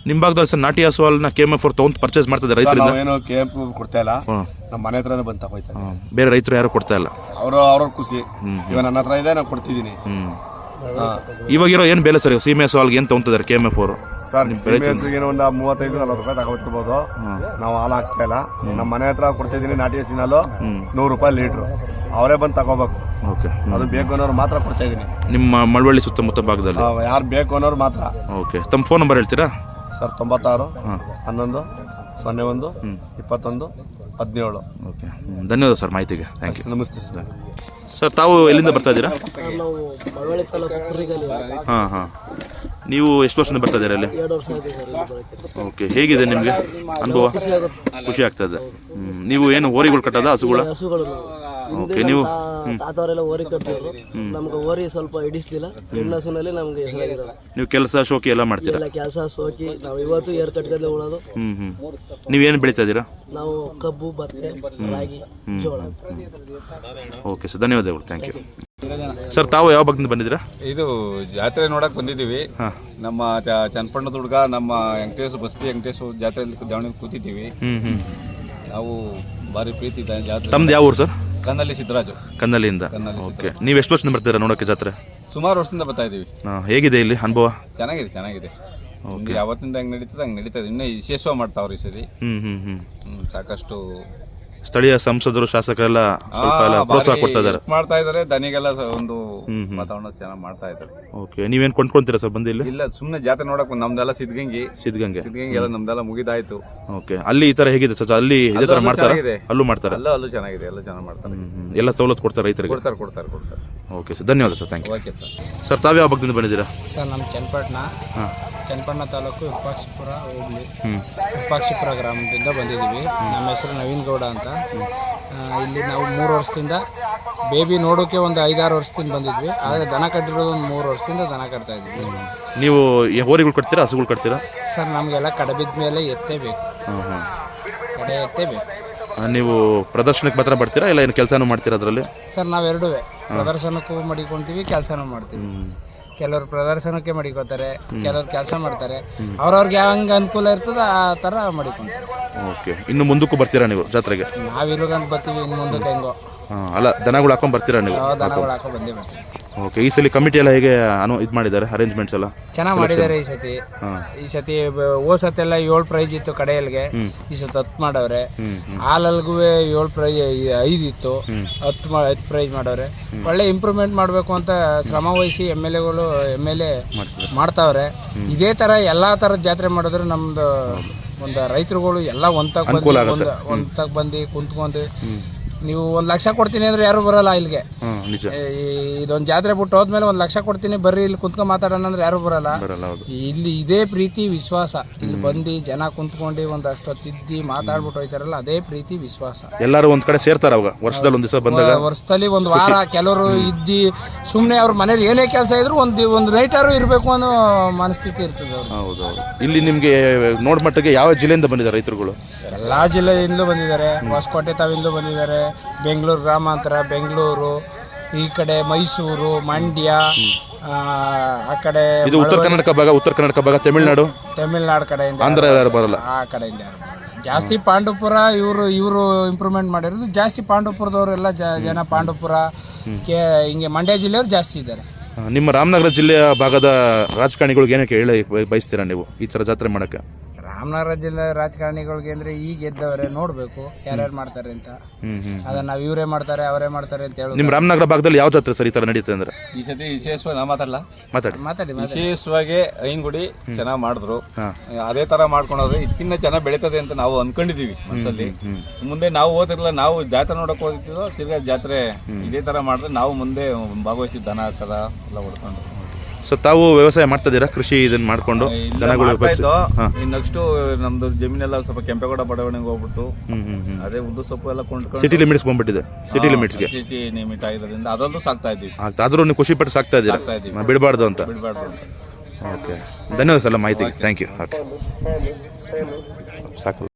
ನಿಮ್ಮ ಭಾಗದಲ್ಲಿ ಸರ್ ನಾಟಿ ಹಸು ಹಾಲನ್ನ ಕೆ ಎಂ ಎಫ್ ಅವ್ರು ತೊಗೊಂಡು ಪರ್ಚೇಸ್ ಮಾಡ್ತಿದ್ದಾರೆ ಸರ್ ರೈತರಿಂದ? ನಾವೇನು ಕೆ ಎಫ್ ಕೊಡ್ತಾ ಇಲ್ಲ. ನಮ್ಮ ಮನೆ ಹತ್ರನೇ ಬಂದು ತಗೋಯ್ತಾರೆ ಬೇರೆ ರೈತರು ಯಾರು ಕೊಡ್ತಾ ಇಲ್ಲ? ಅವರು ಅವ್ರವ್ರ ಖುಷಿ. ಇವಾಗ ನನ್ನ ಹತ್ರ ಇದೆ ನಾನು ಕೊಡ್ತಿದ್ದೀನಿ. ಹ್ಮ್. ಹಾ. ಇವಾಗಿರೋ ಏನು ಬೆಲೆ ಸರ್ ಸೀಮೆ ಎಸ್ ಹಾಲ್ಗೆ ಏನು ತೊಗೊಂತಿದ್ದಾರೆ? ಕೆ ಎಂ ಎಫ್ ಅವರು? ಸರ್ ಏನೋ ಒಂದು ಮೂವತ್ತೈದು ನಲ್ವತ್ತು ರೂಪಾಯಿ ತಗೋತಿರ್ಬೋದು ನಾವು ಹಾಲು ಹಾಕ್ತಾ ಇಲ್ಲ. ನಮ್ಮ ಮನೆ ಹತ್ರ ಕೊಡ್ತಿದ್ದೀನಿ ನಾಟಿ ಹಸಿನ ಹಾಲು ನೂರು ರೂಪಾಯಿ ಲೀಟ್ರು. ಅವರೇ ಬಂದು ತಗೋಬೇಕು. ಓಕೆ. ಅದು ಬೇಕು ಅನ್ನೋರು ಮಾತ್ರ ಕೊಡ್ತಾ ಇದ್ದೀನಿ ನಿಮ್ಮ ಮಳವಳ್ಳಿ ಸುತ್ತಮುತ್ತ ಭಾಗದಲ್ಲಿ? ಯಾರು ಬೇಕು ಅನ್ನೋರು ಮಾತ್ರ. ಓಕೆ. ತಮ್ಮ ಫೋನ್ ನಂಬರ್ ಹೇಳ್ತೀರಾ? ಸರ್ ತೊಂಬತ್ತಾರು ಹಾಂ. ಹನ್ನೊಂದು ಸೊನ್ನೆ ಒಂದು ಇಪ್ಪತ್ತೊಂದು ಹದಿನೇಳು. ಓಕೆ. ಧನ್ಯವಾದ ಸರ್ ಮಾಹಿತಿಗೆ. ಥ್ಯಾಂಕ್ ಯು ನಮಸ್ತೆ ಸರ್. ಸರ್ ತಾವು ಎಲ್ಲಿಂದ ಬರ್ತಾ ಇದ್ದೀರಾ? ನಾವು ಮಳವಳ್ಳಿ ತಾಲೂಕು ಕುರಿಗಲಿ ಹಾಂ ಹಾಂ. ನೀವು ಎಷ್ಟು ವರ್ಷದಿಂದ ಬರ್ತಾ ಇದ್ದೀರಾ ಅಲ್ಲಿ? ಎರಡು ವರ್ಷ ಆಗಿದೆ ಸರ್ ಇಲ್ಲಿ ಬರೋಕ್ಕೆ ಓಕೆ ಹೇಗಿದೆ ನಿಮಗೆ ಅನುಭವ? ಖುಷಿ ಆಗ್ತದೆ ಹ್ಮ್. ನೀವು ಏನು ಓರಿಗಳು ಕಟ್ಟದ ಹಸುಗಳ? ಹಸುಗಳು ನಾವು. ಹಿಂದೆ ಓಕೆ ನೀವು ನಮ್ಮ ತಾತವರೆಲ್ಲ ಓರಿ ಕಟ್ಟಿದ್ರು. ನಮ್ಗೆ ಓರಿ ಸ್ವಲ್ಪ ಹಿಡಿಸ್ಲಿಲ್ಲ. ಹೆಣ್ಣು ಹಸುನಲ್ಲಿ ನಮ್ಗೆ ಹೆಸರಾಗಿರೋದು. ನೀವು ಕೆಲಸ ಶೋಕಿ ಎಲ್ಲ ಮಾಡ್ತೀರಾ? ಎಲ್ಲ ಕೆಲಸ ಸೋಕಿ ನಾವು ಇವತ್ತು ಏರ್ ಕಟ್ಕೊಂಡೆ ಉಳೋದು. ಹ್ಞೂ ಹ್ಮ್. ನೀವೇನು ಬೆಳೀತಾ ಇದ್ದೀರಾ ನಾವು ಕಬ್ಬು ಭತ್ತೆ ರಾಗಿ ಜೋಳ. ಓಕೆ ಸರ್ ಧನ್ಯವಾದಗಳು. ಥ್ಯಾಂಕ್ ಯು ಸರ್ ತಾವು ಯಾವ ಭಾಗದಿಂದ ಬಂದಿದ್ದೀರಾ? ಇದು ಜಾತ್ರೆ ನೋಡಕ್ ಬಂದಿದ್ದೀವಿ. ಹಾ. ನಮ್ಮ ಚ- ಚನ್ನಪಣ್ಣದ ಹುಡುಗ ನಮ್ಮ ವೆಂಕಟೇಶ್ ಬಸ್ತಿ ವೆಂಕಟೇಶ್ ಜಾತ್ರೆಯಲ್ಲಿ ದಾವಣಗೆರೆ ಕೂತಿದ್ದೀವಿ. ಹ್ಮ್ ಹ್ಮ್. ನಾವು ಭಾರಿ ಪ್ರೀತಿ ಇದೆ ಜಾತ್ರೆ. ತಮ್ದು ಯಾವ ಊರು ಸರ್ ಕನ್ನಲ್ಲಿ ಸಿದ್ದರಾಜು. ಕನ್ನಲ್ಲಿಂದ ಕನ್ನಲ್ಲಿ ಓಕೆ ನೀವು ಎಷ್ಟು ವರ್ಷದಿಂದ ಬರ್ತೀರಾ ನೋಡೋಕೆ ಜಾತ್ರೆ? ಸುಮಾರು ವರ್ಷದಿಂದ ಬರ್ತಾ ಇದೀವಿ. ಹಾಂ ಹೇಗಿದೆ ಇಲ್ಲಿ ಅನುಭವ? ಚೆನ್ನಾಗಿದೆ ಚೆನ್ನಾಗಿದೆ. ಯಾವತ್ತಿಂದ ಹೆಂಗ್ ನಡೀತದೆ ಹಂಗೆ ನಡೀತದೆ. ಇನ್ನೂ ವಿಶೇಷವಾಗಿ ಮಾಡ್ತಾವ್ರಿ ಈ ಸರಿ. ಹ್ಞೂ ಹ್ಞೂ ಹ್ಞೂ ಹ್ಮ್, ಸಾಕಷ್ಟು ಸ್ಥಳೀಯ ಸಂಸದರು ಶಾಸಕರೆಲ್ಲ ಸ್ವಲ್ಪ ಎಲ್ಲ ಪ್ರೋತ್ಸಾಹ ಕೊಡ್ತಾ ಇದ್ದಾರೆ ಮಾಡ್ತಾ ಇದಾರೆ. ದನಿಗೆಲ್ಲ ಸ- ಒಂದು ವಾತಾವರಣ ಚೆನ್ನಾಗಿ ಮಾಡ್ತಾ ಇದ್ದಾರೆ ಓಕೆ ನೀವೇನು ಕೊಂಡ್ಕೊಂತೀರಾ ಸರ್ ಬಂದಿಲ್ಲ ಇಲ್ಲಿ? ಇಲ್ಲ ಸುಮ್ಮನೆ ಜಾತ್ರೆ ನೋಡಕ್ ಬಂದ್- ನಮ್ದೆಲ್ಲ ಸಿದ್ಧಗಂಗಿ. ಸಿದ್ಧಗಂಗೆ. ಸಿದ್ಧಗಂಗಿ ಎಲ್ಲ ನಮ್ದೆಲ್ಲ ಮುಗಿದಾಯ್ತು. ಓಕೆ ಅಲ್ಲಿ ಈ ತರ ಹೇಗಿದೆ ಸರ್? ಅಲ್ಲಿ ಇದೇ ತರ ಮಾಡ್ತಾರೆ ಮಾಡ್ತಾರ? ಚೆನ್ನಾಗಿದೆ. ಅಲ್ಲೂ ಮಾಡ್ತಾರೆ? ಅಲ್ಲೂ ಅಲ್ಲೂ ಚೆನ್ನಾಗಿದೆ ಎಲ್ಲ ಚೆನ್ನಾಗಿ ಮಾಡ್ತಾರೆ. ಎಲ್ಲ ಸವಲತ್ತು ಕೊಡ್ತಾರೆ ರೈತರಿಗೆ? ಕೊಡ್ತಾರೆ ಕೊಡ್ತಾರೆ ಕೊಡ್ತಾರೆ. ಓಕೆ ಸರ್ ಧನ್ಯವಾದ sir thank you okay sir. Sir ತಾವು ಯಾವ ಭಾಗದಿಂದ ಬಂದಿದ್ದೀರಾ? ಸರ್ ನಮ್ಮ ಚನ್ನಪಟ್ಟಣ. ಹಾಂ. ಚನ್ನಪಟ್ಟಣ ತಾಲೂಕು ವಿಪಾಕ್ಷಿಪುರ ಹೋಗ್ಲಿ. ಹ್ಞೂ ವಿಪಾಕ್ಷಿಪುರ ಗ್ರಾಮದಿಂದ ಬಂದಿದ್ದೀವಿ. ನಮ್ಮ ಹೆಸರು ನವೀನ್ ಗೌಡ ಅಂತ. ಇಲ್ಲಿ ನಾವು ಮೂರು ವರ್ಷದಿಂದ ಬೇಬಿ ನೋಡೋಕೆ ಒಂದು ಐದಾರು ವರ್ಷದಿಂದ ಬಂದಿದ್ವಿ. ಆದರೆ ದನ ಕಟ್ಟಿರೋದು ಒಂದು ಮೂರು ವರ್ಷದಿಂದ ದನ ಕಟ್ತಾ ಇದ್ವಿ ನೀವು ಹೋರಿಗಳು ಕಟ್ತೀರಾ ಹಸುಗಳು ಕಟ್ತೀರಾ? ಸರ್ ನಮಗೆಲ್ಲ ಕಡಬಿದ ಮೇಲೆ ಎತ್ತೇ ಬೇಕು. ಹಾಂ ಹಾಂ. ಕಡೆ ಎತ್ತೇ ಬೇಕು. ನೀವು ಪ್ರದರ್ಶನಕ್ಕೆ ಮಾತ್ರ ಬರ್ತೀರಾ ಇಲ್ಲ ಏನು ಕೆಲಸನೂ ಮಾಡ್ತೀರಾ ಅದರಲ್ಲಿ? ಸರ್ ನಾವೆರಡೂ ಪ್ರದರ್ಶನಕ್ಕೂ ಮಡಿಕೊಂತೀವಿ ಕೆಲಸನೂ ಮಾಡ್ತೀವಿ. ಕೆಲವರು ಪ್ರದರ್ಶನಕ್ಕೆ ಮಡಿಕೋತಾರೆ ಕೆಲವರು ಕೆಲಸ ಮಾಡ್ತಾರೆ. ಅವ್ರವ್ರಿಗೆ ಹಂಗ ಅನುಕೂಲ ಇರ್ತದ ಆ ತರ ಮಡಿಕೊಂತಾರೆ. ಓಕೆ. ಇನ್ನು ಮುಂದಕ್ಕೂ ಬರ್ತೀರಾ ನೀವು ಜಾತ್ರೆಗೆ? ನಾವಿರೋಗಂತ ಬರ್ತೀವಿ ಇನ್ನು ಮುಂದಕ್ಕೆ ಹೆಂಗೋ. ಹಾಂ ಅಲ್ಲ ದನಗಳು ಹಾಕೊಂಡ್ ಬರ್ತೀರಾ ನೀವು? ದನಗಳು ಹಾಕೋ ಬಂದೇ ಬರ್ತೀವಿ. ಓಕೆ ಈ ಸಲ ಕಮಿಟಿ ಎಲ್ಲ ಹೇಗೆ ಅನು ಇದು ಮಾಡಿದ್ದಾರೆ ಅರೇಂಜ್ಮೆಂಟ್ಸ್ ಎಲ್ಲ? ಚೆನ್ನಾಗಿ ಮಾಡಿದ್ದಾರೆ ಈ ಸತಿ. ಈ ಸತಿ ಹೋದ್ ಸತಿ ಎಲ್ಲ ಏಳು ಪ್ರೈಸ್ ಇತ್ತು ಕಡೆಯಲ್ಗೆ. ಈ ಸತಿ ಹತ್ತು ಮಾಡವ್ರೆ. ಹಾಲಲ್ಗೂ ಏಳು ಪ್ರೈಸ್ ಐದು ಇತ್ತು. ಹತ್ತು ಹತ್ತು ಪ್ರೈಸ್ ಮಾಡವ್ರೆ. ಒಳ್ಳೆ ಇಂಪ್ರೂವ್ಮೆಂಟ್ ಮಾಡಬೇಕು ಅಂತ ಶ್ರಮ ವಹಿಸಿ ಎಂ ಎಲ್ ಎಗಳು ಎಂ ಎಲ್ ಎ ಮಾಡ್ತಾವ್ರೆ. ಇದೇ ತರ ಎಲ್ಲಾ ತರ ಜಾತ್ರೆ ಮಾಡಿದ್ರೆ ನಮ್ದು ಒಂದು ರೈತರುಗಳು ಎಲ್ಲ ಒಂತಾಗ ಬಂದು ಒಂದು ಒಂತಾಗ ಬಂದು ಕುಂತ್ಕೊಂಡು ನೀವು ಒಂದ್ ಲಕ್ಷ ಕೊಡ್ತೀನಿ ಅಂದ್ರೆ ಯಾರು ಬರಲ್ಲ ಇಲ್ಲಿಗೆ. ಇದೊಂದು ನಿಜ. ಈ- ಇದೊಂದ್ ಜಾತ್ರೆ ಬಿಟ್ಟು ಹೋದ್ಮೇಲೆ ಒಂದ್ ಲಕ್ಷ ಕೊಡ್ತೀನಿ ಬರ್ರಿ ಇಲ್ಲಿ ಕುತ್ಕೊಂಡ್ ಮಾತಾಡೋಣ ಅಂದ್ರೆ ಯಾರು ಬರಲ್ಲ. ಬರಲ್ಲ ಹೌದು. ಇಲ್ಲಿ ಇದೇ ಪ್ರೀತಿ ವಿಶ್ವಾಸ. ಇಲ್ಲಿ ಬಂದು ಜನ ಕುಂತ್ಕೊಂಡು ಒಂದಷ್ಟು ತಿದ್ದಿ ಮಾತಾಡ್ಬಿಟ್ಟು ಹೋಯ್ತಾರಲ್ಲ ಅದೇ ಪ್ರೀತಿ ವಿಶ್ವಾಸ. ಎಲ್ಲರೂ ಒಂದ್ ಕಡೆ ಸೇರ್ತಾರ ಅವಾಗ ವರ್ಷದಲ್ಲಿ ಒಂದ್ ದಿವಸ ಬಂದಾಗ? ವರ್ಷದಲ್ಲಿ ಒಂದು ವಾರ ಕೆಲವರು ಇದ್ದಿ ಸುಮ್ಮನೆ ಅವ್ರ ಮನೇಲಿ ಏನೇ ಕೆಲಸ ಇದ್ರು ಒಂದು ಒಂದು ನೈಟಾರು ಇರಬೇಕು ಅನ್ನೋ ಮನಸ್ಥಿತಿ ಇರ್ತದೆ ಅವ್ರು ಹೌದು ಹೌದು ಇಲ್ಲಿ ನಿಮ್ಗೆ ನೋಡ್ ಮಟ್ಟಿಗೆ ಯಾವ ಜಿಲ್ಲೆಯಿಂದ ಬಂದಿದ್ದಾರೆ ರೈತರುಗಳು? ಎಲ್ಲಾ ಜಿಲ್ಲೆಯಿಂದಲೂ ಬಂದಿದ್ದಾರೆ. ಹೊಸಕೋಟೆ ತಾವಿಂದಲೂ ಬಂದಿದ್ದಾರೆ. ಬೆಂಗಳೂರು ಗ್ರಾಮಾಂತರ ಬೆಂಗಳೂರು ಈ ಕಡೆ ಮೈಸೂರು ಮಂಡ್ಯ ಆ, ಕಡೆ ಇದು ಉತ್ತರ ಕರ್ನಾಟಕ ಭಾಗ ಉತ್ತರ ಕರ್ನಾಟಕ ಭಾಗ ತಮಿಳುನಾಡು? ತಮಿಳುನಾಡು ಕಡೆಯಿಂದ ಆಂಧ್ರ ಯಾರು ಬರಲ್ಲ? ಆ ಕಡೆಯಿಂದ ಯಾರು ಬರಲ್ಲ. ಜಾಸ್ತಿ ಪಾಂಡವಪುರ ಇವರು ಇವರು ಇಂಪ್ರೂವ್ಮೆಂಟ್ ಮಾಡಿರೋದು ಜಾಸ್ತಿ ಪಾಂಡವಪುರದವರೆಲ್ಲ ಜನ ಪಾಂಡವಪುರ ಕೆ ಹಿಂಗೆ ಮಂಡ್ಯ ಜಿಲ್ಲೆಯವರು ಜಾಸ್ತಿ ಇದ್ದಾರೆ. ನಿಮ್ಮ ರಾಮನಗರ ಜಿಲ್ಲೆಯ ಭಾಗದ ರಾಜಕಾರಣಿಗಳಿಗೆ ಏನಕ್ಕೆ ಹೇಳಿ ಬಯ- ಬಯಸ್ತೀರಾ ನೀವು ಈ ಥರ ಜಾತ್ರೆ ಮಾಡಕ್ಕೆ? ರಾಮನಗರ ಜಿಲ್ಲೆ ರಾಜಕಾರಣಿಗಳಿಗೆ ಅಂದ್ರೆ ಈಗ ಗೆದ್ದವರೇ ನೋಡ್ಬೇಕು ಯಾರ್ಯಾರು ಮಾಡ್ತಾರೆ ಅಂತ. ಹ್ಮ್ ಹ್ಮ್ ಅದನ್ನ ನಾವು ಇವರೇ ಮಾಡ್ತಾರೆ ಅವರೇ ಮಾಡ್ತಾರೆ ಅಂತ ಹೇಳಿ ನಿಮ್ ರಾಮನಗರ ಭಾಗದಲ್ಲಿ ಯಾವ ಜಾತ್ರೆ ಸರಿ ಈ ತರ ನಡೀತದೆ ಅಂದ್ರೆ? ಈ ಸತಿ ವಿಶೇಷವಾಗಿ ನಾ ಮಾತಾಡಲ್ಲ ಮಾತಾಡಿ. ಮಾತಾಡಿ ವಿಶೇಷವಾಗಿ ಐಂಗುಡಿ ಚೆನ್ನಾಗಿ ಮಾಡಿದ್ರು. ಅದೇ ತರ ಮಾಡ್ಕೊಂಡ್ರೆ ಇದಕ್ಕಿನ್ನ ಚೆನ್ನಾಗಿ ಬೆಳೀತದೆ ಅಂತ ನಾವು ಅನ್ಕೊಂಡಿದೀವಿ ಮನಸ್ಸಲ್ಲಿ ಮುಂದೆ ನಾವು ಓದಿರಲ್ಲ ನಾವು ಜಾತ್ರೆ ನೋಡಕ್ ಹೋಗಿದ್ದೀವೋ ತಿರ್ಗಾ ಜಾತ್ರೆ ಇದೇ ತರ ಮಾಡಿದ್ರೆ ನಾವು ಮುಂದೆ ಭಾಗವಹಿಸಿ ದನ ಹಾಕದ ಎಲ್ಲ ಹೊಡ್ಕೊಂಡು. ಸೊ ತಾವು ವ್ಯವಸಾಯ ಮಾಡ್ತಾ ಇದ್ದೀರಾ? ಕೃಷಿ ಇದನ್ನ ಮಾಡ್ಕೊಂಡು ದನಗಳು ಹಾ. ನೆಕ್ಸ್ಟ್ ನಮ್ದು ಜಮೀನೆಲ್ಲ ಸ್ವಲ್ಪ ಕೆಂಪೇಗೌಡ ಬಡಾವಣೆಗೆ ಹೋಗ್ಬಿಟ್ಟು ಹ್ಮ್ ಹ್ಮ್ ಹ್ಮ್. ಅದೇ ಉದ್ದು ಸೊಪ್ಪು ಎಲ್ಲ ಕೊಂಡ್ಕೊಂಡು ಸಿಟಿ ಲಿಮಿಟ್ಸ್ ಬಂದ್ಬಿಟ್ಟಿದೆ. ಸಿಟಿ ಲಿಮಿಟ್ಸ್ಗೆ ಸಿಟಿ ನಿಮಿಟ್ ಆಗಿರೋದ್ರಿಂದ ಅದರಲ್ಲೂ ಸಾಕ್ತಾ ಇದ್ದೀವಿ. ಆದ್ರೂ ನೀವು ಖುಷಿ ಪಟ್ಟು ಸಾಕ್ತಾ ಇದ್ದೀರಾ? ಸಾಕ್ತಾ ಇದ್ದೀವಿ. ಬಿಡಬಾರ್ದು ಅಂತ. ಬಿಡಬಾರ್ದು ಅಂತ. ಓಕೆ ಧನ್ಯವಾದ ಸಲ ಮಾಹಿತಿಗೆ. ಥ್ಯಾಂಕ್ ಯು ಓಕೆ ಸಾಕು.